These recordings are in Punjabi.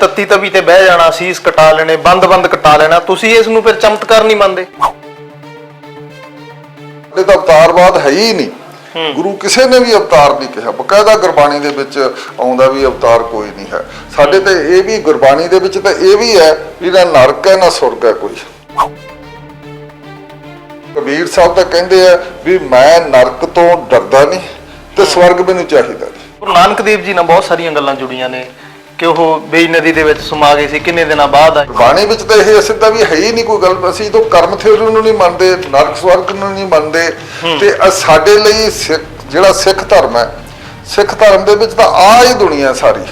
ਤੱਤੀ ਤਵੀ ਤੇ ਬਹਿ ਜਾਣਾ ਸੀਸ ਕਟਾ ਲੈਣੇ ਬੰਦ-ਬੰਦ ਕਟਾ ਲੈਣਾ ਤੁਸੀਂ ਇਸ ਨੂੰ ਫਿਰ ਚਮਤਕਾਰ ਨਹੀਂ ਮੰਨਦੇ। ਇਹ ਤਾਂ ਅਵਤਾਰਵਾਦ ਹੈ ਹੀ ਨਹੀਂ। ਗੁਰੂ ਕਿਸੇ ਨੇ ਵੀ ਅਵਤਾਰ ਨਹੀਂ ਕਿਹਾ। ਬਕਾਇਦਾ ਗੁਰਬਾਣੀ ਦੇ ਵਿੱਚ ਆਉਂਦਾ ਵੀ ਅਵਤਾਰ ਕੋਈ ਨਹੀਂ ਹੈ। ਸਾਡੇ ਤੇ ਇਹ ਵੀ ਗੁਰਬਾਣੀ ਦੇ ਵਿੱਚ ਤਾਂ ਇਹ ਵੀ ਹੈ ਵੀ ਨਾ ਨਰਕ ਹੈ ਨਾ ਸੁਰਗ ਹੈ ਕੋਈ। ਕਬੀਰ ਸਾਹਿਬ ਤਾਂ ਕਹਿੰਦੇ ਆ ਵੀ ਮੈਂ ਨਰਕ ਤੋਂ ਡਰਦਾ ਨਹੀਂ ਤੇ ਸਵਰਗ ਮੈਨੂੰ ਚਾਹੀਦਾ ਗੁਰੂ ਨਾਨਕ ਦੇਵ ਜੀ ਨਾਲ ਬਹੁਤ ਸਾਰੀਆਂ ਗੱਲਾਂ ਜੁੜੀਆਂ ਨੇ। ਕਿ ਉਹ ਬੇਈ ਨਦੀ ਦੇ ਵਿੱਚ ਸਮਾ ਗਏ ਸੀ ਕਿੰਨੇ ਦਿਨਾਂ ਬਾਅਦ ਆਏ ਬਾਣੀ ਵਿੱਚ ਤਾਂ ਇਹ ਸਿੱਧਾ ਵੀ ਹੈ ਹੀ ਨਹੀਂ ਕੋਈ ਗੱਲ ਅਸੀਂ ਤਾਂ ਕਰਮ ਥਿਉਰੀ ਨੂੰ ਨਹੀਂ ਮੰਨਦੇ ਨਰਕ ਸਵਰਗ ਨੂੰ ਨਹੀਂ ਮੰਨਦੇ। ਤੇ ਸਾਡੇ ਲਈ ਜਿਹੜਾ ਸਿੱਖ ਧਰਮ ਹੈ ਸਿੱਖ ਧਰਮ ਦੇ ਵਿੱਚ ਤਾਂ ਆ ਹੀ ਦੁਨੀਆ ਸਾਰੀ।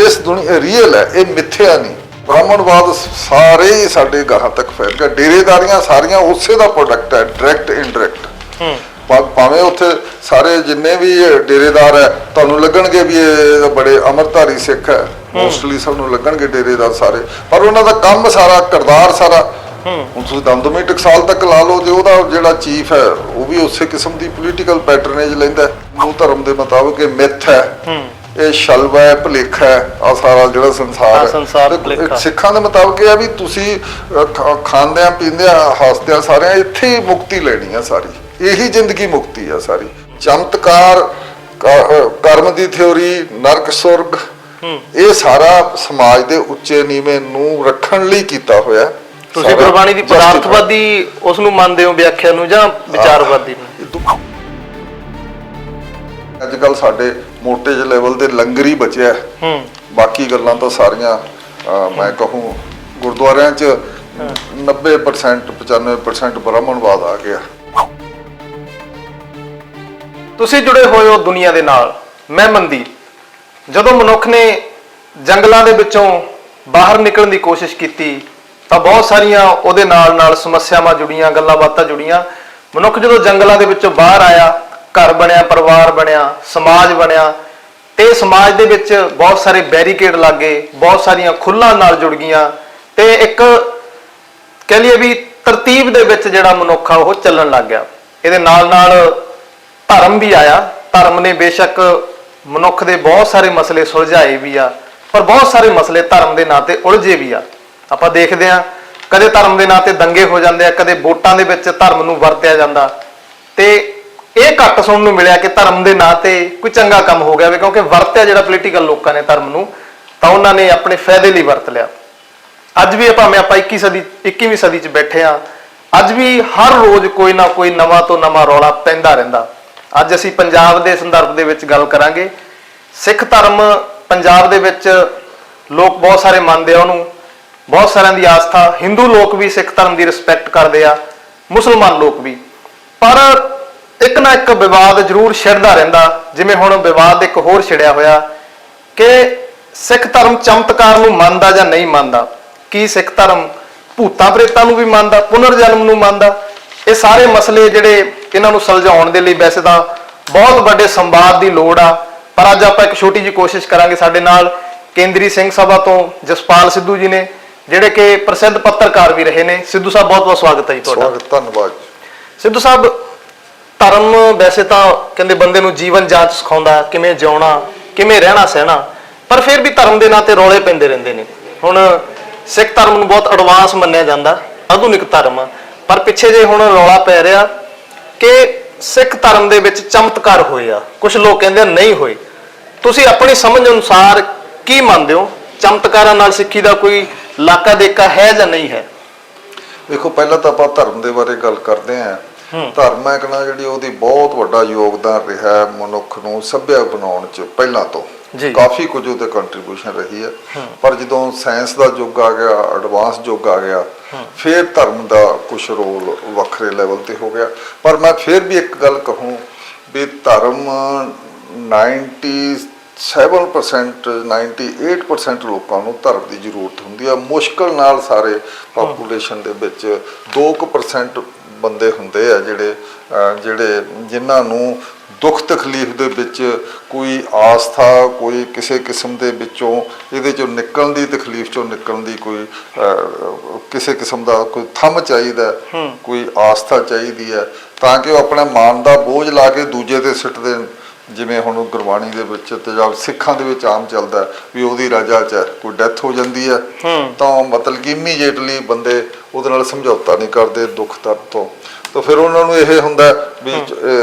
ਇਸ ਦੁਨੀਆ ਰੀਅਲ ਹੈ ਇਹ ਮਿੱਥਿਆ ਨਹੀਂ। ਬ੍ਰਾਹਮਣਵਾਦ ਸਾਰੇ ਹੀ ਸਾਡੇ ਗਾਹਾਂ ਤੱਕ ਫੈਲ ਗਿਆ। ਡੇਰੇਦਾਰੀਆਂ ਸਾਰੀਆਂ ਉਸੇ ਦਾ ਪ੍ਰੋਡਕਟ ਹੈ ਡਾਇਰੈਕਟ ਇਨਡਾਇਰੈਕਟ ਭਾਵੇਂ ਉੱਥੇ ਸਾਰੇ ਜਿੰਨੇ ਵੀ ਡੇਰੇਦਾਰ ਹੈ ਤੁਹਾਨੂੰ ਲੱਗਣਗੇ ਵੀ ਇਹ ਬੜੇ ਅਮਰਧਾਰੀ ਸਿੱਖ ਹੈ। ਮੋਸਟਲੀ ਸਭ ਨੂੰ ਲੱਗਣਗੇ ਡੇਰੇਦਾਰ ਸਾਰੇ। ਪਰ ਉਹਨਾਂ ਦਾ ਕੰਮ ਸਾਰਾ ਕਿਰਦਾਰ ਸਾਰਾ ਹੁਣ ਤੁਸੀਂ ਦਮਦਮੀ ਟਕਸਾਲ ਤੱਕ ਲਾ ਲਓ ਤੇ ਉਹਦਾ ਜਿਹੜਾ ਚੀਫ ਹੈ ਉਹ ਵੀ ਉਸੇ ਕਿਸਮ ਦੀ ਪੋਲੀਟੀਕਲ ਪੈਟਰਨੇਜ ਲੈਂਦਾ ਹੈ। ਹਿੰਦੂ ਧਰਮ ਦੇ ਮੁਤਾਬਕ ਇਹ ਮਿੱਥ ਹੈ। ਇਹ ਸ਼ਲਵਾ ਹੈ ਭੁਲੇਖਾ ਹੈ ਆ ਸਾਰਾ ਜਿਹੜਾ ਸੰਸਾਰ ਹੈ। ਸਿੱਖਾਂ ਦੇ ਮੁਤਾਬਕ ਇਹ ਆ ਵੀ ਤੁਸੀਂ ਖਾਂਦਿਆਂ ਪੀਂਦਿਆਂ ਹੱਸਦਿਆਂ ਸਾਰਿਆਂ ਇੱਥੇ ਹੀ ਮੁਕਤੀ ਲੈਣੀ ਆ ਸਾਰੀ। ਇਹੀ ਜ਼ਿੰਦਗੀ ਮੁਕਤੀ ਆ ਸਾਰੀ। ਚਮਤਕਾਰ ਕਰਮ ਦੀ ਥਿਉਰੀ ਨਰਕ ਸੁਰਗ ਇਹ ਸਾਰਾ ਸਮਾਜ ਦੇ ਉੱਚੇ ਨੀਵੇਂ ਨੂੰ ਰੱਖਣ ਲਈ ਕੀਤਾ ਹੋਇਆ। ਤੁਸੀਂ ਗੁਰਬਾਣੀ ਦੀ। ਪਦਾਰਥਵਾਦੀ ਉਸ ਨੂੰ ਮੰਨਦੇ ਹੋ ਵਿਆਖਿਆ ਨੂੰ ਜਾਂ ਵਿਚਾਰਵਾਦੀ ਨੂੰ? ਅੱਜ ਕੱਲ ਸਾਡੇ ਮੋਟੇ ਜਿਹੇ ਲੈਵਲ ਦੇ ਲੰਗਰ ਬਚਿਆ ਹੈ। ਬਾਕੀ ਗੱਲਾਂ ਤਾਂ ਸਾਰੀਆਂ ਮੈਂ ਕਹੂੰ ਗੁਰਦੁਆਰਿਆਂ 'ਚ 90% 95% ਬ੍ਰਾਹਮਣਵਾਦ ਆ ਗਿਆ। ਤੁਸੀਂ ਜੁੜੇ ਹੋਏ ਹੋ ਦੁਨੀਆ ਦੇ ਨਾਲ। ਮੈਂ ਮਨਦੀਪ। ਜਦੋਂ ਮਨੁੱਖ ਨੇ ਜੰਗਲਾਂ ਦੇ ਵਿੱਚੋਂ ਬਾਹਰ ਨਿਕਲਣ ਦੀ ਕੋਸ਼ਿਸ਼ ਕੀਤੀ, ਤਾਂ ਬਹੁਤ ਸਾਰੀਆਂ ਉਹਦੇ ਨਾਲ ਨਾਲ ਸਮੱਸਿਆਵਾਂ ਜੁੜੀਆਂ, ਗੱਲਾਂ ਬਾਤਾਂ ਜੁੜੀਆਂ। ਮਨੁੱਖ ਜਦੋਂ ਜੰਗਲਾਂ ਦੇ ਵਿੱਚੋਂ ਬਾਹਰ ਆਇਆ, ਘਰ ਬਣਿਆ, ਪਰਿਵਾਰ ਬਣਿਆ, ਸਮਾਜ ਬਣਿਆ, ਤੇ ਸਮਾਜ ਦੇ ਵਿੱਚ ਬਹੁਤ ਸਾਰੇ ਬੈਰੀਕੇਡ ਲੱਗੇ, ਬਹੁਤ ਸਾਰੀਆਂ ਖੁੱਲਾਂ ਨਾਲ ਜੁੜ ਗਈਆਂ, ਤੇ ਇੱਕ ਕਹਿ ਲਈਏ ਵੀ ਤਰਤੀਬ ਦੇ ਵਿੱਚ ਜਿਹੜਾ ਮਨੁੱਖ ਆ, ਉਹ ਚੱਲਣ ਲੱਗ ਗਿਆ। ਇਹਦੇ ਨਾਲ ਨਾਲ ਧਰਮ ਵੀ ਆਇਆ। ਧਰਮ ਨੇ ਬੇਸ਼ੱਕ ਮਨੁੱਖ ਦੇ ਬਹੁਤ ਸਾਰੇ ਮਸਲੇ ਸੁਲਝਾਏ ਵੀ ਆ, ਪਰ ਬਹੁਤ ਸਾਰੇ ਮਸਲੇ ਧਰਮ ਦੇ ਨਾਂ ਤੇ ਉਲਝੇ ਵੀ ਆ। ਆਪਾਂ ਦੇਖਦੇ ਆ ਕਦੇ ਧਰਮ ਦੇ ਨਾਂ ਤੇ ਦੰਗੇ ਹੋ ਜਾਂਦੇ ਆ, ਕਦੇ ਵੋਟਾਂ ਦੇ ਵਿੱਚ ਧਰਮ ਨੂੰ ਵਰਤਿਆ ਜਾਂਦਾ। ਤੇ ਇਹ ਘੱਟ ਸੁਣਨ ਨੂੰ ਮਿਲਿਆ ਕਿ ਧਰਮ ਦੇ ਨਾਂ ਤੇ ਕੋਈ ਚੰਗਾ ਕੰਮ ਹੋ ਗਿਆ ਵੇ ਕਿਉਂਕਿ ਵਰਤਿਆ ਜਿਹੜਾ ਪੋਲੀਟੀਕਲ ਲੋਕਾਂ ਨੇ ਧਰਮ ਨੂੰ, ਤਾਂ ਉਹਨਾਂ ਨੇ ਆਪਣੇ ਫਾਇਦੇ ਲਈ ਵਰਤ ਲਿਆ। ਅੱਜ ਵੀ ਭਾਵੇਂ ਆਪਾਂ 21 ਸਦੀ 21ਵੀਂ ਸਦੀ 'ਚ ਬੈਠੇ ਆ ਅੱਜ ਵੀ ਹਰ ਰੋਜ਼ ਕੋਈ ਨਾ ਕੋਈ ਨਵਾਂ ਤੋਂ ਨਵਾਂ ਰੌਲਾ ਪੈਂਦਾ ਰਹਿੰਦਾ। ਅੱਜ ਅਸੀਂ ਪੰਜਾਬ ਦੇ ਸੰਦਰਭ ਦੇ ਵਿੱਚ ਗੱਲ ਕਰਾਂਗੇ। ਸਿੱਖ ਧਰਮ ਪੰਜਾਬ ਦੇ ਵਿੱਚ ਲੋਕ ਬਹੁਤ ਸਾਰੇ ਮੰਨਦੇ ਆ ਉਹਨੂੰ। ਬਹੁਤ ਸਾਰਿਆਂ ਦੀ ਆਸਥਾ ਹਿੰਦੂ ਲੋਕ ਵੀ ਸਿੱਖ ਧਰਮ ਦੀ ਰਿਸਪੈਕਟ ਕਰਦੇ ਆ, ਮੁਸਲਮਾਨ ਲੋਕ ਵੀ। ਪਰ ਇੱਕ ਨਾ ਇੱਕ ਵਿਵਾਦ ਜ਼ਰੂਰ ਛਿੜਦਾ ਰਹਿੰਦਾ, ਜਿਵੇਂ ਹੁਣ ਵਿਵਾਦ ਇੱਕ ਹੋਰ ਛਿੜਿਆ ਹੋਇਆ ਕਿ ਸਿੱਖ ਧਰਮ ਚਮਤਕਾਰ ਨੂੰ ਮੰਨਦਾ ਜਾਂ ਨਹੀਂ ਮੰਨਦਾ। ਕੀ ਸਿੱਖ ਧਰਮ ਭੂਤਾਂ ਪ੍ਰੇਤਾਂ ਨੂੰ ਵੀ ਮੰਨਦਾ ਪੁਨਰ ਜਨਮ ਨੂੰ ਮੰਨਦਾ? ਇਹ ਸਾਰੇ ਮਸਲੇ ਜਿਹੜੇ ਇਹਨਾਂ ਨੂੰ ਸੁਲਝਾਉਣ ਦੇ ਲਈ ਵੈਸੇ ਤਾਂ ਬਹੁਤ ਵੱਡੇ ਸੰਵਾਦ ਦੀ ਲੋੜ ਆ ਪਰ ਅੱਜ ਆਪਾਂ ਇੱਕ ਛੋਟੀ ਜਿਹੀ ਕੋਸ਼ਿਸ਼ ਕਰਾਂਗੇ ਸਾਡੇ ਨਾਲ ਕੇਂਦਰੀ ਸਿੰਘ ਸਭਾ ਤੋਂ ਜਸਪਾਲ ਸਿੱਧੂ ਜੀ ਨੇ ਜਿਹੜੇ ਕਿ ਪ੍ਰਸਿੱਧ ਪੱਤਰਕਾਰ ਵੀ ਰਹੇ ਨੇ। ਸਿੱਧੂ ਸਾਹਿਬ ਬਹੁਤ ਬਹੁਤ ਸਵਾਗਤ ਹੈ ਜੀ ਤੁਹਾਡਾ। ਸਵਾਗਤ ਧੰਨਵਾਦ ਸਿੱਧੂ ਸਾਹਿਬ ਧਰਮ ਵੈਸੇ ਤਾਂ ਕਹਿੰਦੇ ਬੰਦੇ ਨੂੰ ਜੀਵਨ ਜਾਂਚ ਸਿਖਾਉਂਦਾ ਕਿਵੇਂ ਜਿਉਣਾ ਕਿਵੇਂ ਰਹਿਣਾ ਸਹਿਣਾ ਪਰ ਫਿਰ ਵੀ ਧਰਮ ਦੇ ਨਾਂ ਤੇ ਰੌਲੇ ਪੈਂਦੇ ਰਹਿੰਦੇ ਨੇ। ਹੁਣ ਸਿੱਖ ਧਰਮ ਨੂੰ ਬਹੁਤ ਐਡਵਾਂਸ ਮੰਨਿਆ ਜਾਂਦਾ ਆਧੁਨਿਕ ਧਰਮ ਪਰ ਪਿੱਛੇ ਜੇ ਹੁਣ ਰੌਲਾ ਪੈ ਰਿਹਾ ਕਿ ਸਿੱਖ ਧਰਮ ਦੇ ਵਿੱਚ ਚਮਤਕਾਰ ਹੋਏ ਆ। ਕੁਝ ਲੋਕ ਕਹਿੰਦੇ ਨਹੀਂ ਹੋਏ। ਤੁਸੀਂ ਆਪਣੀ ਸਮਝ ਅਨੁਸਾਰ ਕੀ ਮੰਨਦੇ ਹੋ? ਚਮਤਕਾਰਾਂ ਨਾਲ ਸਿੱਖੀ ਦਾ ਕੋਈ ਲਾਕਾ ਦੇਕਾ ਹੈ ਜਾਂ ਨਹੀਂ ਹੈ? ਵੇਖੋ ਪਹਿਲਾਂ ਤਾਂ ਆਪਾਂ ਧਰਮ ਦੇ ਬਾਰੇ ਗੱਲ ਕਰਦੇ ਆਂ ਧਰਮ ਹੈ ਕਹਣਾ ਜਿਹੜੀ ਉਹਦੀ ਬਹੁਤ ਵੱਡਾ ਯੋਗਦਾਨ ਰਿਹਾ ਮਨੁੱਖ ਨੂੰ ਸੱਭਿਆ ਬਣਾਉਣ ਚ ਪਹਿਲਾਂ ਤੋਂ। ਜੀ। ਕਾਫੀ ਕੁਝ ਉਹਦੇ ਕੰਟਰੀਬਿਊਸ਼ਨ ਰਹੀ ਹੈ। ਪਰ ਜਦੋਂ ਸਾਇੰਸ ਦਾ ਯੁੱਗ ਆ ਗਿਆ ਐਡਵਾਂਸ ਯੁੱਗ ਆ ਗਿਆ ਫਿਰ ਧਰਮ ਦਾ ਕੁਝ ਰੋਲ ਵੱਖਰੇ ਲੈਵਲ ਤੇ ਹੋ ਗਿਆ। ਪਰ ਮੈਂ ਫਿਰ ਵੀ ਇੱਕ ਗੱਲ ਕਹੂੰ ਵੀ ਧਰਮ 97% 98% ਲੋਕਾਂ ਨੂੰ ਧਰਮ ਦੀ ਜ਼ਰੂਰਤ ਹੁੰਦੀ ਆ। ਮੁਸ਼ਕਲ ਨਾਲ ਸਾਰੇ ਪਾਪੂਲੇਸ਼ਨ ਦੇ ਵਿੱਚ 2% ਬੰਦੇ ਹੁੰਦੇ ਆ ਜਿਹੜੇ ਜਿਹੜੇ ਜਿਨ੍ਹਾਂ ਨੂੰ ਦੁੱਖ ਤਕਲੀਫ ਦੇ ਵਿੱਚ ਕੋਈ ਆਸਥਾ ਕੋਈ ਕਿਸੇ ਕਿਸਮ ਦੇ ਵਿੱਚੋਂ ਇਹਦੇ ਚੋਂ ਨਿਕਲਣ ਦੀ ਤਕਲੀਫ ਚੋਂ ਨਿਕਲਣ ਦੀ ਕੋਈ ਕਿਸੇ ਕਿਸਮ ਦਾ ਕੋਈ ਥੰਮ ਚਾਹੀਦਾ ਕੋਈ ਆਸਥਾ ਚਾਹੀਦੀ ਹੈ ਤਾਂ ਕਿ ਉਹ ਆਪਣਾ ਮਾਨ ਦਾ ਬੋਝ ਲਾ ਕੇ ਦੂਜੇ ਤੇ ਸਿੱਟ ਦੇਣ ਜਿਵੇਂ ਹੁਣ ਗੁਰਬਾਣੀ ਦੇ ਵਿੱਚ ਤੇ ਜਾਂ ਸਿੱਖਾਂ ਦੇ ਵਿੱਚ ਆਮ ਚੱਲਦਾ ਵੀ ਉਹਦੀ ਰਜਾ 'ਚ ਕੋਈ ਡੈਥ ਹੋ ਜਾਂਦੀ ਹੈ ਹੂੰ। ਤਾਂ ਮਤਲਬ ਕਿ ਇਮੀਡੀਏਟਲੀ ਬੰਦੇ ਉਹਦੇ ਨਾਲ ਸਮਝੌਤਾ ਨਹੀਂ ਕਰਦੇ ਦੁੱਖ ਦਰਦ ਤੋਂ ਤਾਂ ਫਿਰ ਉਹਨਾਂ ਨੂੰ ਇਹ ਹੁੰਦਾ ਵੀ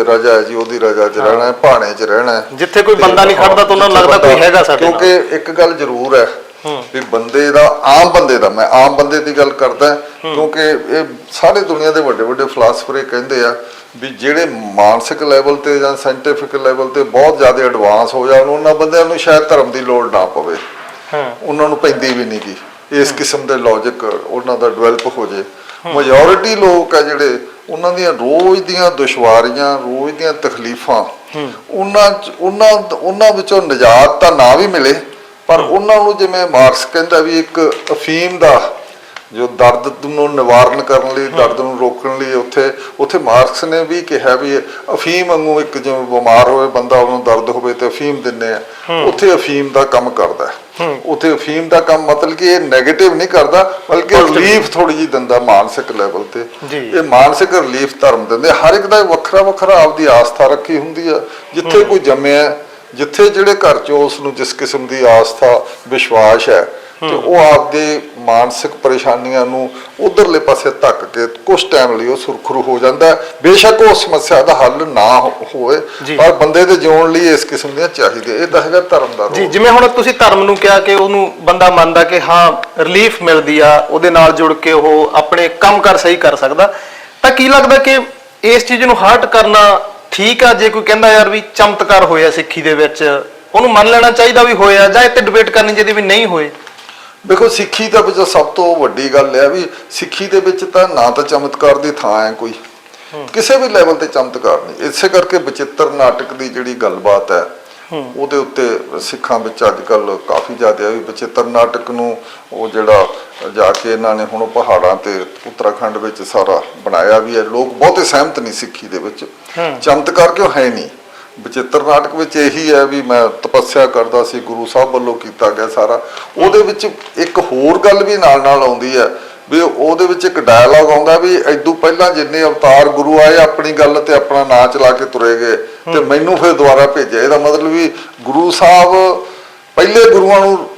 ਰਜਾ ਹੈ ਜੀ ਉਹਦੀ ਰਜਾ 'ਚ ਰਹਿਣਾ ਹੈ ਭਾਣੇ 'ਚ ਰਹਿਣਾ ਹੈ। ਜਿੱਥੇ ਕੋਈ ਬੰਦਾ ਨਹੀਂ ਖੜਦਾ ਤਾਂ ਉਹਨਾਂ ਨੂੰ ਲੱਗਦਾ ਕੋਈ ਹੈਗਾ ਸਾਡੇ। ਕਿਉਂਕਿ ਇੱਕ ਗੱਲ ਜ਼ਰੂਰ ਹੈ ਵੀ ਬੰਦੇ ਦਾ ਆਮ ਬੰਦੇ ਦਾ ਮੈਂ ਆਮ ਬੰਦੇ ਦੀ ਗੱਲ ਕਰਦਾ ਕਿਉਂਕਿ ਇਹ ਸਾਰੇ ਦੁਨੀਆ ਦੇ ਵੱਡੇ ਵੱਡੇ ਫਿਲਾਸਫਰ ਇਹ ਕਹਿੰਦੇ ਆ ਵੀ ਜਿਹੜੇ ਮਾਨਸਿਕ ਲੈਵਲ ਤੇ ਜਾਂ ਸਾਇੰਟੀਫਿਕ ਲੈਵਲ ਤੇ ਬਹੁਤ ਜ਼ਿਆਦਾ ਐਡਵਾਂਸ ਹੋ ਜਾਣ ਉਹਨਾਂ ਬੰਦਿਆਂ ਨੂੰ ਸ਼ਾਇਦ ਧਰਮ ਦੀ ਲੋੜ ਨਾ ਪਵੇ। ਹਾਂ। ਉਹਨਾਂ ਨੂੰ ਪੈਂਦੀ ਵੀ ਨਹੀਂ ਗੀ। ਇਸ ਕਿਸਮ ਦੇ ਲੌਜੀਕ ਉਹਨਾਂ ਦਾ ਡਿਵੈਲਪ ਹੋ ਜੇ। ਮੈਜੋਰਿਟੀ ਲੋਕ ਆ ਜਿਹੜੇ ਉਹਨਾਂ ਦੀਆਂ ਰੋਜ਼ ਦੀਆਂ ਦੁਸ਼ਵਾਰੀਆਂ ਰੋਜ਼ ਦੀਆਂ ਤਕਲੀਫਾਂ ਉਹਨਾਂ 'ਚ- ਉਹਨਾਂ ਉਹਨਾਂ ਵਿੱਚੋਂ ਨਿਜਾਤ ਤਾਂ ਨਾ ਵੀ ਮਿਲੇ ਪਰ ਉਹਨਾਂ ਨੂੰ ਜਿਵੇਂ ਮਾਰਕਸ ਕਹਿੰਦਾ ਵੀ ਇੱਕ ਅਫੀਮ ਦਾ ਜੋ ਦਰਦ ਨੂੰ ਨਿਵਾਰਨ ਕਰਨ ਲਈ ਦਰਦ ਨੂੰ ਰੋਕਣ ਲਈ ਉੱਥੇ ਉੱਥੇ ਮਾਰਕਸ ਨੇ ਵੀ ਕਿਹਾ ਵੀ ਅਫੀਮ ਵਾਂਗੂ ਇੱਕ ਜਿਵੇਂ ਬਿਮਾਰ ਹੋਵੇ ਬੰਦਾ ਉਹਨੂੰ ਦਰਦ ਹੋਵੇ ਤੇ ਅਫੀਮ ਦਿੰਦੇ ਆ। ਉੱਥੇ ਅਫੀਮ ਦਾ ਕੰਮ ਕਰਦਾ ਹੈ। ਉੱਥੇ ਅਫੀਮ ਦਾ ਕੰਮ ਮਤਲਬ ਕਿ ਇਹ 네ਗੇਟਿਵ ਨਹੀਂ ਕਰਦਾ ਬਲਕਿ ਰਿਲੀਫ ਥੋੜੀ ਜਿਹੀ ਦਿੰਦਾ ਮਾਨਸਿਕ ਲੈਵਲ ਤੇ। ਜੀ। ਇਹ ਮਾਨਸਿਕ ਰਿਲੀਫ ਧਰਮ ਦਿੰਦੇ ਹਰ ਇੱਕ ਦਾ ਵੱਖਰਾ ਵੱਖਰਾ ਆਪਦੀ ਆਸਥਾ ਰੱਖੀ ਹੁੰਦੀ ਆ। ਜਿੱਥੇ ਕੋਈ ਜੰਮਿਆ ਜਿੱਥੇ ਜਿਹੜੇ ਘਰ ਚ ਉਸ ਨੂੰ ਜਿਸ ਕਿਸਮ ਦੀ ਆਸਥਾ ਵਿਸ਼ਵਾਸ ਹੈ ਤੇ ਉਹ ਆਪਦੇ ਮਾਨਸਿਕ ਪਰੇਸ਼ਾਨੀਆਂ ਨੂੰ ਉਧਰਲੇ ਪਾਸੇ ਧੱਕ ਕੇ ਕੁਝ ਟਾਈਮ ਲਈ ਉਹ ਸੁਰਖਰੂ ਹੋ ਜਾਂਦਾ ਬੇਸ਼ੱਕ ਉਹ ਸਮੱਸਿਆ ਦਾ ਹੱਲ ਨਾ ਹੋਵੇ। ਪਰ ਬੰਦੇ ਦੇ ਜਿਉਣ ਲਈ ਇਸ ਕਿਸਮ ਦੀਆਂ ਚਾਹੀਦੀਆਂ। ਇਹ ਤਾਂ ਹੈਗਾ ਧਰਮ ਦਾ ਜੀ ਜਿਵੇਂ ਹੁਣ ਤੁਸੀਂ ਧਰਮ ਨੂੰ ਕਿਹਾ ਕਿ ਉਹਨੂੰ ਬੰਦਾ ਮੰਨਦਾ ਕਿ ਹਾਂ ਰਿਲੀਫ ਮਿਲਦੀ ਆ ਉਹਦੇ ਨਾਲ ਜੁੜ ਕੇ ਉਹ ਆਪਣੇ ਕੰਮ ਕਰ ਸਹੀ ਕਰ ਸਕਦਾ। ਤਾਂ ਕੀ ਲੱਗਦਾ ਕਿ ਇਸ ਚੀਜ਼ ਨੂੰ ਹਰਟ ਕਰਨਾ ਠੀਕ ਆ? ਜੇ ਕੋਈ ਕਹਿੰਦਾ ਯਾਰ ਵੀ ਚਮਤਕਾਰ ਹੋਇਆ ਸਿੱਖੀ ਦੇ ਵਿੱਚ ਉਹਨੂੰ ਮੰਨ ਲੈਣਾ ਚਾਹੀਦਾ ਵੀ ਹੋਇਆ ਜਾਂ ਇੱਥੇ ਡਿਬੇਟ ਕਰਨੀ ਚਾਹੀਦੀ ਵੀ ਨਹੀਂ ਹੋਏ। ਦੇਖੋ ਸਿੱਖੀ ਦਾ ਵਿੱਚ ਸਭ ਤੋਂ ਵੱਡੀ ਗੱਲ ਹੈ ਵੀ ਸਿੱਖੀ ਦੇ ਵਿੱਚ ਤਾਂ ਨਾ ਤਾਂ ਚਮਤਕਾਰ ਦੀ ਥਾਂ ਹੈ ਕੋਈ। ਕਿਸੇ ਵੀ ਲੈਵਲ ਤੇ ਚਮਤਕਾਰ ਨਹੀਂ। ਇਸੇ ਕਰਕੇ ਬਚਿੱਤਰ ਨਾਟਕ ਦੀ ਜਿਹੜੀ ਗੱਲਬਾਤ ਹੈ ਉਹਦੇ ਉੱਤੇ ਸਿੱਖਾਂ ਵਿੱਚ ਅੱਜ ਕੱਲ ਕਾਫੀ ਜ਼ਿਆਦਾ ਵੀ ਬਚਿੱਤਰ ਨਾਟਕ ਨੂੰ ਉਹ ਜਿਹੜਾ ਜਾ ਕੇ ਇਹਨਾਂ ਨੇ ਹੁਣ ਪਹਾੜਾਂ ਤੇ ਉੱਤਰਾਖੰਡ ਵਿੱਚ ਸਾਰਾ ਬਣਾਇਆ ਵੀ ਹੈ। ਲੋਕ ਬਹੁਤੇ ਸਹਿਮਤ ਨਹੀਂ ਸਿੱਖੀ ਦੇ ਵਿੱਚ। ਚਮਤਕਾਰ ਕਿਉਂ ਹੈ ਨਹੀਂ? ਬਚਿੱਤਰ ਨਾਟਕ ਵਿੱਚ ਇਹੀ ਹੈ ਵੀ ਮੈਂ ਤਪੱਸਿਆ ਕਰਦਾ ਸੀ ਗੁਰੂ ਸਾਹਿਬ ਵੱਲੋਂ ਕੀਤਾ ਗਿਆ ਸਾਰਾ। ਉਹਦੇ ਵਿੱਚ ਇੱਕ ਹੋਰ ਗੱਲ ਵੀ ਨਾਲ ਨਾਲ ਆਉਂਦੀ ਹੈ ਵੀ ਉਹਦੇ ਵਿੱਚ ਇੱਕ ਡਾਇਲੌਗ ਆਉਂਦਾ ਵੀ ਐਦੂ ਪਹਿਲਾਂ ਜਿੰਨੇ ਅਵਤਾਰ ਗੁਰੂ ਆਏ ਆਪਣੀ ਗੱਲ ਤੇ ਆਪਣਾ ਨਾਂ ਚਲਾ ਕੇ ਤੁਰੇ ਗਏ ਤੇ ਮੈਨੂੰ ਫਿਰ ਦੁਬਾਰਾ ਭੇਜਿਆ। ਇਹਦਾ ਮਤਲਬ ਵੀ ਗੁਰੂ ਸਾਹਿਬ ਪਹਿਲੇ ਗੁਰੂਆਂ ਨੂੰ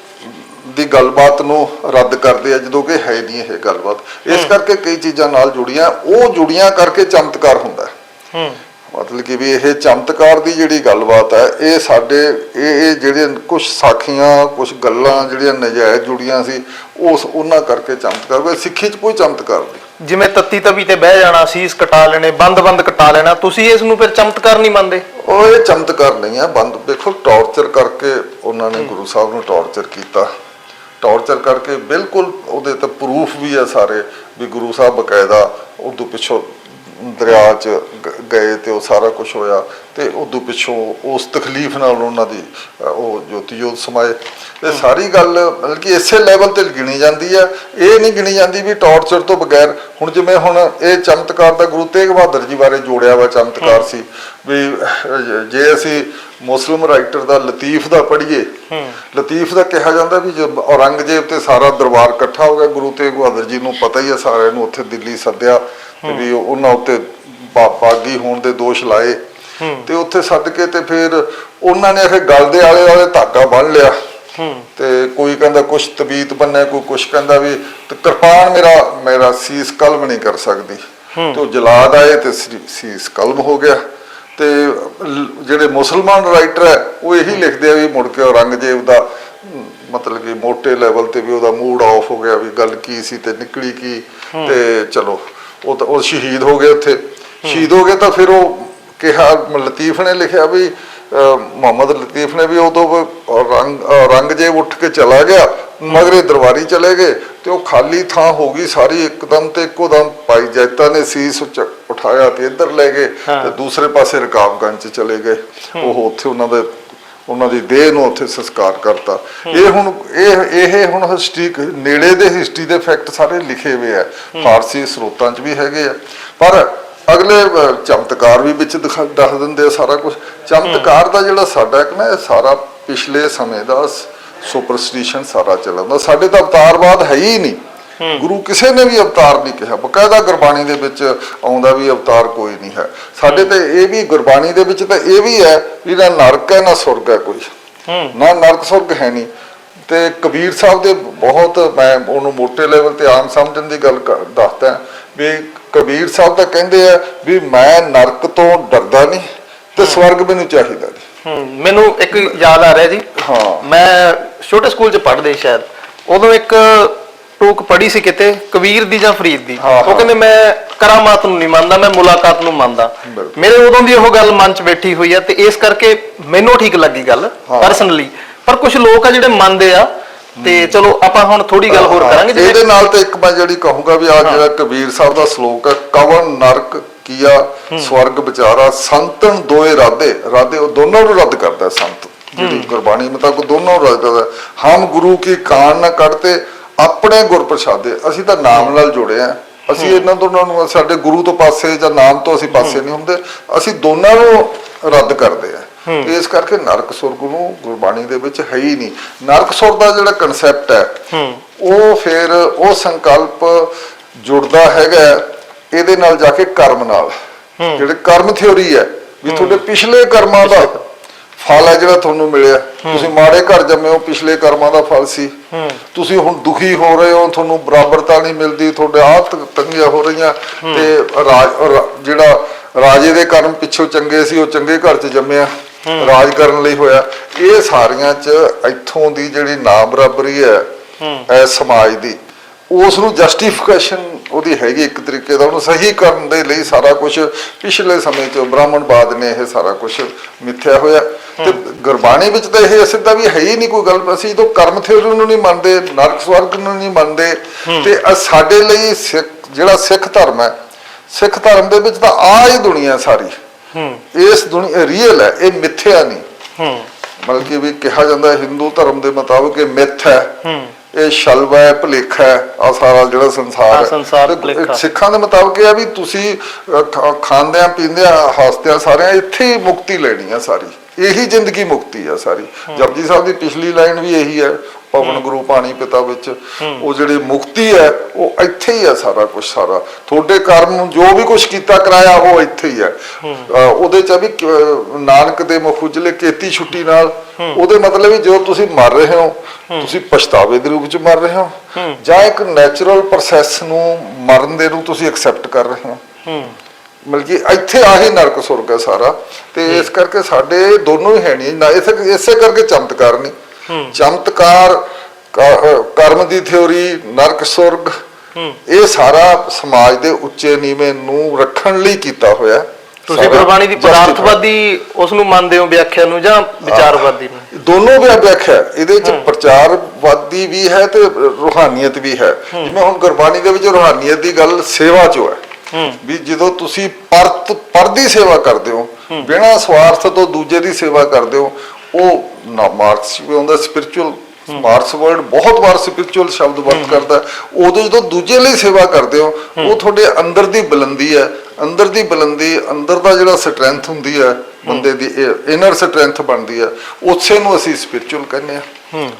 ਦੀ ਗੱਲਬਾਤ ਨੂੰ ਰੱਦ ਕਰਦੇ ਆ ਜਦੋਂ ਕਿ ਹੈ ਨਹੀਂ ਇਹ ਗੱਲਬਾਤ। ਇਸ ਕਰਕੇ ਕਈ ਚੀਜ਼ਾਂ ਨਾਲ ਜੁੜੀਆਂ ਉਹ ਜੁੜੀਆਂ ਕਰਕੇ ਚਮਤਕਾਰ ਹੁੰਦਾ ਹੈ। ਹੂੰ। ਮਤਲਬ ਕਿ ਵੀ ਇਹ ਚਮਤਕਾਰ ਦੀ ਜਿਹੜੀ ਗੱਲਬਾਤ ਹੈ ਇਹ ਸਾਡੇ ਇਹ ਇਹ ਜਿਹੜੇ ਕੁਝ ਸਾਖੀਆਂ ਕੁਝ ਗੱਲਾਂ ਜਿਹੜੀਆਂ ਨਜਾਇਜ਼ ਜੁੜੀਆਂ ਸੀ ਉਸ ਉਹਨਾਂ ਕਰਕੇ ਚਮਤਕਾਰ ਹੋਇਆ। ਸਿੱਖੀ 'ਚ ਕੋਈ ਚਮਤਕਾਰ ਨਹੀਂ। ਜਿਵੇਂ ਤੱਤੀ ਤਵੀ ਤੇ ਬਹਿ ਜਾਣਾ ਸੀਸ ਕਟਾ ਲੈਣੇ ਬੰਦ-ਬੰਦ ਕਟਾ ਲੈਣਾ ਤੁਸੀਂ ਇਸ ਨੂੰ ਫਿਰ ਚਮਤਕਾਰ ਨਹੀਂ ਮੰਨਦੇ? ਉਹ ਇਹ ਚਮਤਕਾਰ ਨਹੀਂ ਹੈ ਬੰਦ ਦੇਖੋ ਟੌਰਚਰ ਕਰਕੇ ਉਹਨਾਂ ਨੇ ਗੁਰੂ ਸਾਹਿਬ ਨੂੰ ਟੌਰਚਰ ਕੀਤਾ। ਟੌਰਚਰ ਕਰਕੇ ਬਿਲਕੁਲ ਉਹਦੇ ਤੇ ਪ੍ਰੂਫ ਵੀ ਹੈ ਸਾਰੇ ਵੀ ਗੁਰੂ ਸਾਹਿਬ ਬਕਾਇਦਾ ਉਦੋਂ ਪਿੱਛੋਂ ਦਰਿਆ 'ਚ ਗਏ ਤੇ ਉਹ ਸਾਰਾ ਕੁਝ ਹੋਇਆ ਤੇ ਉਦੋਂ ਪਿੱਛੋਂ ਉਸ ਤਕਲੀਫ ਨਾਲ ਉਹਨਾਂ ਦੀ ਉਹ ਜੋਤੀ ਜੋਤ ਸਮਾਏ। ਤੇ ਸਾਰੀ ਗੱਲ ਮਤਲਬ ਕਿ ਇਸੇ ਲੈਵਲ ਤੇ ਗਿਣੀ ਜਾਂਦੀ ਹੈ ਇਹ ਨਹੀਂ ਗਿਣੀ ਜਾਂਦੀ ਵੀ ਟੌਰਚਰ ਤੋਂ ਬਗੈਰ ਹੁਣ ਜਿਵੇਂ ਹੁਣ ਇਹ ਚਮਤਕਾਰ ਦਾ ਗੁਰੂ ਤੇਗ ਬਹਾਦਰ ਜੀ ਬਾਰੇ ਜੋੜਿਆ ਵਾ ਚਮਤਕਾਰ ਸੀ ਵੀ ਜੇ ਅਸੀਂ ਮੁਸਲਿਮ ਰਾਈਟਰ ਦਾ ਲਤੀਫ ਦਾ ਪੜ੍ਹੀਏ ਲਤੀਫ ਦਾ ਕਿਹਾ ਜਾਂਦਾ ਵੀ ਜਦ ਔਰੰਗਜ਼ੇਬ ਤੇ ਸਾਰਾ ਦਰਬਾਰ ਇਕੱਠਾ ਹੋ ਗਿਆ ਗੁਰੂ ਤੇਗ ਬਹਾਦਰ ਜੀ ਨੂੰ ਪਤਾ ਹੀ ਹੈ ਸਾਰਿਆਂ ਨੂੰ ਉੱਥੇ ਦਿੱਲੀ ਸੱਦਿਆ। ਵੀ ਉਹਨਾਂ ਉੱਤੇ ਬਾਗੀ ਹੋਣ ਦੇ ਦੋਸ਼ ਲਾਏ। ਤੇ ਉੱਥੇ ਸੱਦ ਕੇ ਤੇ ਫਿਰ ਉਹਨਾਂ ਨੇ ਇਹ ਗਲ ਦੇ ਆਲੇ ਵਾਲੇ ਧਾਗਾ ਬੰਨ ਲਿਆ। ਤੇ ਕੋਈ ਕਹਿੰਦਾ ਕੁਛ ਤਬੀਤ ਬੰਨਿਆ ਕੋਈ ਕੁਛ ਕਹਿੰਦਾ ਵੀ ਤੇ ਕਿਰਪਾਨ ਮੇਰਾ ਮੇਰਾ ਸੀਸ ਕਲਮ ਨਹੀਂ ਕਰ ਸਕਦੀ। ਤੇ ਉਹ ਜਲਾਦ ਆਏ ਤੇ ਸੀਸ ਕਲਮ ਹੋ ਗਿਆ। ਤੇ ਜਿਹੜੇ ਮੁਸਲਮਾਨ ਰਾਈਟਰ ਹੈ ਉਹ ਇਹੀ ਲਿਖਦੇ ਆ ਵੀ ਮੁੜ ਕੇ ਔਰੰਗਜ਼ੇਬ ਦਾ ਮਤਲਬ ਕਿ ਮੋٹے ਲੈਵਲ ਤੇ ਵੀ ਉਹਦਾ ਮੂਡ ਆਫ ਹੋ ਗਿਆ ਵੀ ਗੱਲ ਕੀ ਸੀ ਤੇ ਨਿਕਲੀ ਕੀ। ਤੇ ਚਲੋ ਉਹ ਤਾਂ ਉਹ ਸ਼ਹੀਦ ਹੋ ਗਏ ਉੱਥੇ। ਸ਼ਹੀਦ ਹੋ ਗਏ ਤਾਂ ਫਿਰ ਉਹ ਕਿਹਾ ਲਤੀਫ ਨੇ ਲਿਖਿਆ ਵੀ ਮੁਹੰਮਦ ਲਤੀਫ ਨੇ ਵੀ ਉਦੋਂ ਵ- ਰੰਗ ਔਰੰਗਜ਼ੇਬ ਉੱਠ ਕੇ ਚਲਾ ਗਿਆ ਮਗਰੇ ਦਰਬਾਰੀ ਚਲੇ ਗਏ ਤੇ ਉਹ ਖਾਲੀ ਥਾਂ ਹੋ ਗਈ ਸਾਰੀ ਇੱਕਦਮ ਤੇ ਇੱਕੋ ਦਮ ਪਾਈ ਜੈਤਾ ਨੇ ਸੀਸ ਉਠਾਇਆ ਤੇ ਇੱਧਰ ਲੈ ਗਏ। ਤੇ ਦੂਸਰੇ ਪਾਸੇ ਰਕਾਬਗੰਜ ਚ ਚਲੇ ਗਏ। ਉਹ ਉੱਥੇ ਉਹਨਾਂ ਦੇ ਉਹਨਾਂ ਦੀ ਦੇਹ ਨੂੰ ਉੱਥੇ ਸੰਸਕਾਰ ਕਰਤਾ। ਇਹ ਹੁਣ ਇਹ ਇਹ ਹੁਣ ਹਿਸਟਰੀ ਨੇੜੇ ਦੇ ਹਿਸਟਰੀ ਦੇ ਫੈਕਟ ਸਾਰੇ ਲਿਖੇ ਹੋਏ ਆ। ਫਾਰਸੀ ਸਰੋਤਾਂ ਚ ਵੀ ਹੈਗੇ ਆ। ਪਰ ਅਗਲੇ ਚਮਤਕਾਰ ਵੀ ਵਿੱਚ ਦੱਸ ਦਿੰਦੇ ਆ ਸਾਰਾ ਕੁਝ ਚਮਤਕਾਰ ਦਾ ਜਿਹੜਾ ਸਾਡਾ ਇੱਕ ਨਾ ਇਹ ਸਾਰਾ ਪਿਛਲੇ ਸਮੇਂ ਦਾ ਸੁਪਰਸਟੀਸ਼ਨ ਸਾਰਾ ਚੱਲਦਾ। ਸਾਡੇ ਤਾਂ ਅਵਤਾਰਵਾਦ ਹੈ ਹੀ ਨਹੀਂ। ਗੁਰੂ ਕਿਸੇ ਨੇ ਵੀ ਅਵਤਾਰ ਨਹੀਂ ਕਿਹਾ। ਬਕਾਇਦਾ ਗੁਰਬਾਣੀ ਦੇ ਵਿੱਚ ਆਉਂਦਾ ਵੀ ਅਵਤਾਰ ਕੋਈ ਨਹੀਂ ਹੈ। ਸਾਡੇ ਤੇ ਇਹ ਵੀ ਗੁਰਬਾਣੀ ਦੇ ਵਿੱਚ ਤਾਂ ਇਹ ਵੀ ਹੈ ਵੀ ਨਾ ਨਰਕ ਹੈ ਨਾ ਸੁਰਗ ਹੈ ਕੋਈ। ਨਾ ਨਰਕ ਸੁਰਗ ਹੈ ਨਹੀਂ। ਤੇ ਕਬੀਰ ਸਾਹਿਬ ਦੇ ਬਹੁਤ ਮੈਂ ਉਹਨੂੰ ਮੋٹے ਲੈਵਲ ਤੇ ਆਮ ਸਮਝਣ ਦੀ ਗੱਲ ਦੱਸਦਾ ਵੀ ਕਬੀਰ ਸਾਹਿਬ ਤਾਂ ਕਹਿੰਦੇ ਆ ਵੀ ਮੈਂ ਨਰਕ ਤੋਂ ਡਰਦਾ ਨਹੀਂ ਤੇ ਸਵਰਗ ਮੈਨੂੰ ਚਾਹੀਦਾ ਨਹੀਂ। ਮੈਨੂੰ ਇੱਕ ਯਾਦ ਆ ਰਿਹਾ ਜੀ। ਹਾਂ। ਮੈਂ ਛੋਟੇ ਸਕੂਲ 'ਚ ਪੜ੍ਹਦੇ ਸ਼ਾਇਦ। ਉਦੋਂ ਇੱਕ ਟੂਕ ਪੜ੍ਹੀ ਸੀ ਕਿਤੇ ਕਬੀਰ ਦੀ ਜਾਂ ਫਰੀਦ ਦੀ। ਹਾਂ, ਉਹ ਹਾਂ। ਕਹਿੰਦੇ ਮੈਂ ਕਰਾਮਾਤ ਨੂੰ ਨਹੀਂ ਮੰਨਦਾ ਮੈਂ ਮੁਲਾਕਾਤ ਨੂੰ ਮੰਨਦਾ। ਬਿਲਕੁਲ। ਮੇਰੇ ਉਦੋਂ ਦੀ ਉਹ ਗੱਲ ਮਨ 'ਚ ਬੈਠੀ ਹੋਈ ਆ ਤੇ ਇਸ ਕਰਕੇ ਮੈਨੂੰ ਠੀਕ ਲੱਗੀ ਗੱਲ ਹਾਂ। ਪਰਸਨਲੀ ਪਰ ਕੁਝ ਲੋਕ ਆ ਜਿਹੜੇ ਮੰਨਦੇ ਆ ਤੇ ਚਲੋ ਆਪਾਂ ਹੁਣ ਥੋੜੀ ਗੱਲ ਹੋਰ ਹਾਂ, ਕਰਾਂਗੇ ਜਿਵੇਂ ਇਹਦੇ ਨਾਲ ਤੇ ਇੱਕ ਮੈਂ ਜਿਹੜੀ ਕਹੂੰਗਾ ਵੀ ਆ ਜਿਹੜਾ ਕਬੀਰ ਸਾਹਿਬ ਦਾ ਸ਼ਲੋਕ ਹੈ ਕਵਨ ਨਰਕ ਕੀਆ ਸਵਰਗ ਵਿਚਾਰਾ ਸੰਤਨ ਦੋਏ ਰਾਦੇ ਰਾਦੇ ਉਹ ਦੋਨੋਂ ਨੂੰ ਰੱਦ ਕਰਦਾ ਹੈ ਸੰਤ। ਜਿਹੜੀ ਗੁਰਬਾਣੀ ਮੁਤਾਬਕ ਦੋਨੋਂ ਨੂੰ ਰੱਦ ਕਰਦਾ ਹੈ। ਹਮ ਗੁਰੂ ਕੀ ਕਾਨ ਨਾ ਕੱਢਤੇ ਆਪਣੇ ਗੁਰ ਪ੍ਰਸਾਦੇ ਅਸੀਂ ਤਾਂ ਨਾਮ ਨਾਲ ਜੁੜੇ ਆ ਅਸੀਂ ਇਹਨਾਂ ਨੂੰ ਸਾਡੇ ਗੁਰੂ ਤੋਂ ਪਾਸੇ ਜਾਂ ਨਾਮ ਤੋਂ ਅਸੀਂ ਪਾਸੇ ਨਹੀਂ ਹੁੰਦੇ। ਅਸੀਂ ਦੋਨਾਂ ਨੂੰ ਰੱਦ ਕਰਦੇ ਆ ਇਸ ਕਰਕੇ ਨਰਕ ਸੁਰਗ ਨੂੰ ਗੁਰਬਾਣੀ ਦੇ ਵਿੱਚ ਹੈ ਹੀ ਨਹੀਂ। ਨਰਕ ਸੁਰਗ ਦਾ ਜਿਹੜਾ ਕਨਸੈਪਟ ਹੂੰ ਉਹ ਫਿਰ ਉਹ ਸੰਕਲਪ ਜੁੜਦਾ ਹੈਗਾ ਇਹਦੇ ਨਾਲ ਜਾ ਕੇ ਕਰਮ ਨਾਲ। ਜਿਹੜੇ ਕਰਮ ਥਿਉਰੀ ਹੈ ਵੀ ਤੁਹਾਡੇ ਪਿਛਲੇ ਕਰਮਾਂ ਦਾ ਫਲ ਹੈ ਜਿਹੜਾ ਤੁਹਾਨੂੰ ਮਿਲਿਆ। ਤੁਸੀਂ ਮਾੜੇ ਘਰ ਜੰਮੇ ਹੋ ਪਿਛਲੇ ਕਰਮਾਂ ਦਾ ਫਲ ਸੀ। ਤੁਸੀਂ ਹੁਣ ਦੁਖੀ ਹੋ ਰਹੇ ਹੋ ਤੁਹਾਨੂੰ ਬਰਾਬਰਤਾ ਨਹੀਂ ਮਿਲਦੀ ਤੁਹਾਡੇ ਆਹ ਤੰਗੀਆਂ ਹੋ ਰਹੀਆਂ। ਤੇ ਰਾਜ ਜਿਹੜਾ ਰਾਜੇ ਦੇ ਕਰਮ ਪਿੱਛੋਂ ਚੰਗੇ ਸੀ ਉਹ ਚੰਗੇ ਘਰ 'ਚ ਜੰਮਿਆ। ਰਾਜ ਕਰਨ ਲਈ ਹੋਇਆ। ਇਹ ਸਾਰੀਆਂ 'ਚ ਇੱਥੋਂ ਦੀ ਜਿਹੜੀ ਨਾ ਬਰਾਬਰੀ ਹੈ। ਐ ਸਮਾਜ ਦੀ। ਉਸ ਨੂੰ ਜਸਟੀਫਿਕੇਸ਼ਨ ਉਹਦੀ ਹੈਗੀ ਇੱਕ ਤਰੀਕੇ ਦਾ ਉਹਨੂੰ ਸਹੀ ਕਰਨ ਦੇ ਲਈ ਸਾਰਾ ਕੁਝ ਪਿਛਲੇ ਸਮੇਂ 'ਚ ਬ੍ਰਾਹਮਣਵਾਦ ਨੇ ਇਹ ਸਾਰਾ ਕੁਝ ਮਿੱਥਿਆ ਹੋਇਆ। ਤੇ ਗੁਰਬਾਣੀ ਵਿੱਚ ਤਾਂ ਇਹ ਸਿੱਧਾ ਵੀ ਹੈ ਹੀ ਨਹੀਂ ਕੋਈ ਗੱਲ। ਅਸੀਂ ਜਦੋਂ ਕਰਮ ਥਿਉਰੀ ਨੂੰ ਨਹੀਂ ਮੰਨਦੇ ਨਰਕ ਸਵਰਗ ਨੂੰ ਨਹੀਂ ਮੰਨਦੇ। ਤੇ ਸਾਡੇ ਲਈ ਸਿੱਖ ਜਿਹੜਾ ਸਿੱਖ ਧਰਮ ਹੈ ਸਿੱਖ ਧਰਮ ਦੇ ਵਿੱਚ ਤਾਂ ਆ ਹੀ ਦੁਨੀਆ ਸਾਰੀ। ਇਸ ਦੁਨੀਆ ਰੀਅਲ ਹੈ ਇਹ ਮਿੱਥਿਆ ਨਹੀਂ। ਬਲਕਿ ਵੀ ਕਿਹਾ ਜਾਂਦਾ ਹੈ ਹਿੰਦੂ ਧਰਮ ਦੇ ਮੁਤਾਬਕ ਇਹ ਮਿੱਥ ਹੂੰ। ਇਹ ਸ਼ਲਵਾ ਹੈ ਭੁਲੇਖਾ ਆ ਸਾਰਾ ਜਿਹੜਾ ਸੰਸਾਰ ਹੈ ਸੰਸਾਰ ਤੇ ਭੁਲੇਖਾ। ਸਿੱਖਾਂ ਦੇ ਮੁਤਾਬਕ ਇਹ ਹੈ ਵੀ ਤੁਸੀਂ ਖਾਂਦਿਆਂ ਪੀਂਦਿਆਂ ਹੱਸਦਿਆਂ ਸਾਰਿਆਂ ਇੱਥੇ ਹੀ ਮੁਕਤੀ ਲੈਣੀ ਆ ਸਾਰੀ ਇਹੀ ਜ਼ਿੰਦਗੀ ਮੁਕਤੀ ਆ ਸਾਰੀ। ਜਪਜੀ ਸਾਹਿਬ ਦੀ ਪਿਛਲੀ ਲਾਈਨ ਵੀ ਇਹੀ ਹੈ ਪਵਨ ਗੁਰੂ ਪਾਣੀ ਪਿਤਾ ਵਿੱਚ। ਉਹ ਜਿਹੜੀ ਮੁਕਤੀ ਹੈ ਉਹ ਇੱਥੇ ਹੀ ਹੈ ਸਾਰਾ ਕੁਝ ਸਾਰਾ। ਤੁਹਾਡੇ ਕਰਮ ਜੋ ਵੀ ਕੁਝ ਕੀਤਾ ਕਰਾਇਆ ਉਹ ਇੱਥੇ ਹੀ ਹੈ। ਉਹਦੇ ਚ ਵੀ ਨਾਨਕ ਦੇ ਮੁਖ ਉਜਲੇ ਕੀਤੀ ਛੁੱਟੀ ਨਾਲ। ਉਹਦੇ ਮਤਲਬ ਵੀ ਜੋ ਤੁਸੀਂ ਮਰ ਰਹੇ ਹੋ ਤੁਸੀਂ ਪਛਤਾਵੇ ਦੇ ਰੂਪ ਚ ਮਰ ਰਹੇ ਹੋ। ਜਾਂ ਇੱਕ ਨੈਚੁਰਲ ਪ੍ਰੋਸੈਸ ਨੂੰ ਮਰਨ ਦੇ ਨੂੰ ਤੁਸੀਂ ਐਕਸੈਪਟ ਕਰ ਰਹੇ ਹੂੰ। ਮਤਲਬ ਕਿ ਇੱਥੇ ਆਹੀ ਨਰਕ ਸੁਰਗ ਹੈ ਸਾਰਾ ਤੇ ਇਸ ਕਰਕੇ ਸਾਡੇ ਦੋਨੋਂ ਹੀ ਹੈ ਨਹੀਂ ਨਾ ਇਸੇ ਇਸੇ ਕਰਕੇ ਚਮਤਕਾਰ ਨਹੀਂ ਚਮਤਕਾਰ ਕਰਮ ਦੀ ਥਿਉਰੀ ਨਰਕ ਸੁਰਗ ਇਹ ਸਾਰਾ ਸਮਾਜ ਦੇ ਉੱਚੇ ਨੀਵੇਂ ਨੂੰ ਰੱਖਣ ਲਈ ਕੀਤਾ ਹੋਇਆ ਤੁਸੀਂ ਗੁਰਬਾਣੀ ਦੀ। ਪਦਾਰਥਵਾਦੀ ਉਸ ਨੂੰ ਮੰਨਦੇ ਹੋ ਵਿਆਖਿਆ ਨੂੰ ਜਾਂ ਵਿਚਾਰਵਾਦੀ ਨੂੰ? ਦੋਨੋਂ ਵੀ ਵਿਆਖਿਆ ਹੈ। ਇਹਦੇ ਚ ਪ੍ਰਚਾਰਵਾਦੀ ਵੀ ਹੈ ਤੇ ਰੂਹਾਨੀਅਤ ਵੀ ਹੈ। ਜਿਵੇਂ ਹੁਣ ਗੁਰਬਾਣੀ ਦੇ ਵਿੱਚ ਰੂਹਾਨੀਅਤ ਦੀ ਗੱਲ ਸੇਵਾ ਚੋਂ ਹੈ ਹੂੰ। ਵੀ ਜਦੋਂ ਤੁਸੀਂ ਪਰਤ ਪਰਦੀ ਸੇਵਾ ਕਰਦੇ ਹੋ ਬਿਨਾਂ ਸਵਾਰਥ ਤੋਂ ਦੂਜੇ ਦੀ ਸੇਵਾ ਕਰਦੇ ਹੋ ਉਹ ਮਾਰਕਸ ਵੀ ਹੁੰਦਾ ਸਪਿਰਚੁਅਲ ਮਾਰਕਸ ਵਰਡ ਬਹੁਤ ਵਾਰ ਸਪਿਰਚੁਅਲ ਸ਼ਬਦ ਵਰਤ ਕਰਦਾ। ਉਦੋਂ ਜਦੋਂ ਦੂਜੇ ਲਈ ਸੇਵਾ ਕਰਦੇ ਹੋ ਉਹ ਤੁਹਾਡੇ ਅੰਦਰ ਦੀ ਬੁਲੰਦੀ ਹੈ ਅੰਦਰ ਦੀ ਬੁਲੰਦੀ ਅੰਦਰ ਦਾ ਜਿਹੜਾ ਸਟਰੈਂਥ ਹੁੰਦੀ ਹੈ ਬੰਦੇ ਦੀ ਇਨਰ ਸਟਰੈਂਥ ਬਣਦੀ ਹੈ ਉਸੇ ਨੂੰ ਅਸੀਂ ਸਪਿਰਚੁਅਲ ਕਹਿੰਦੇ ਆ।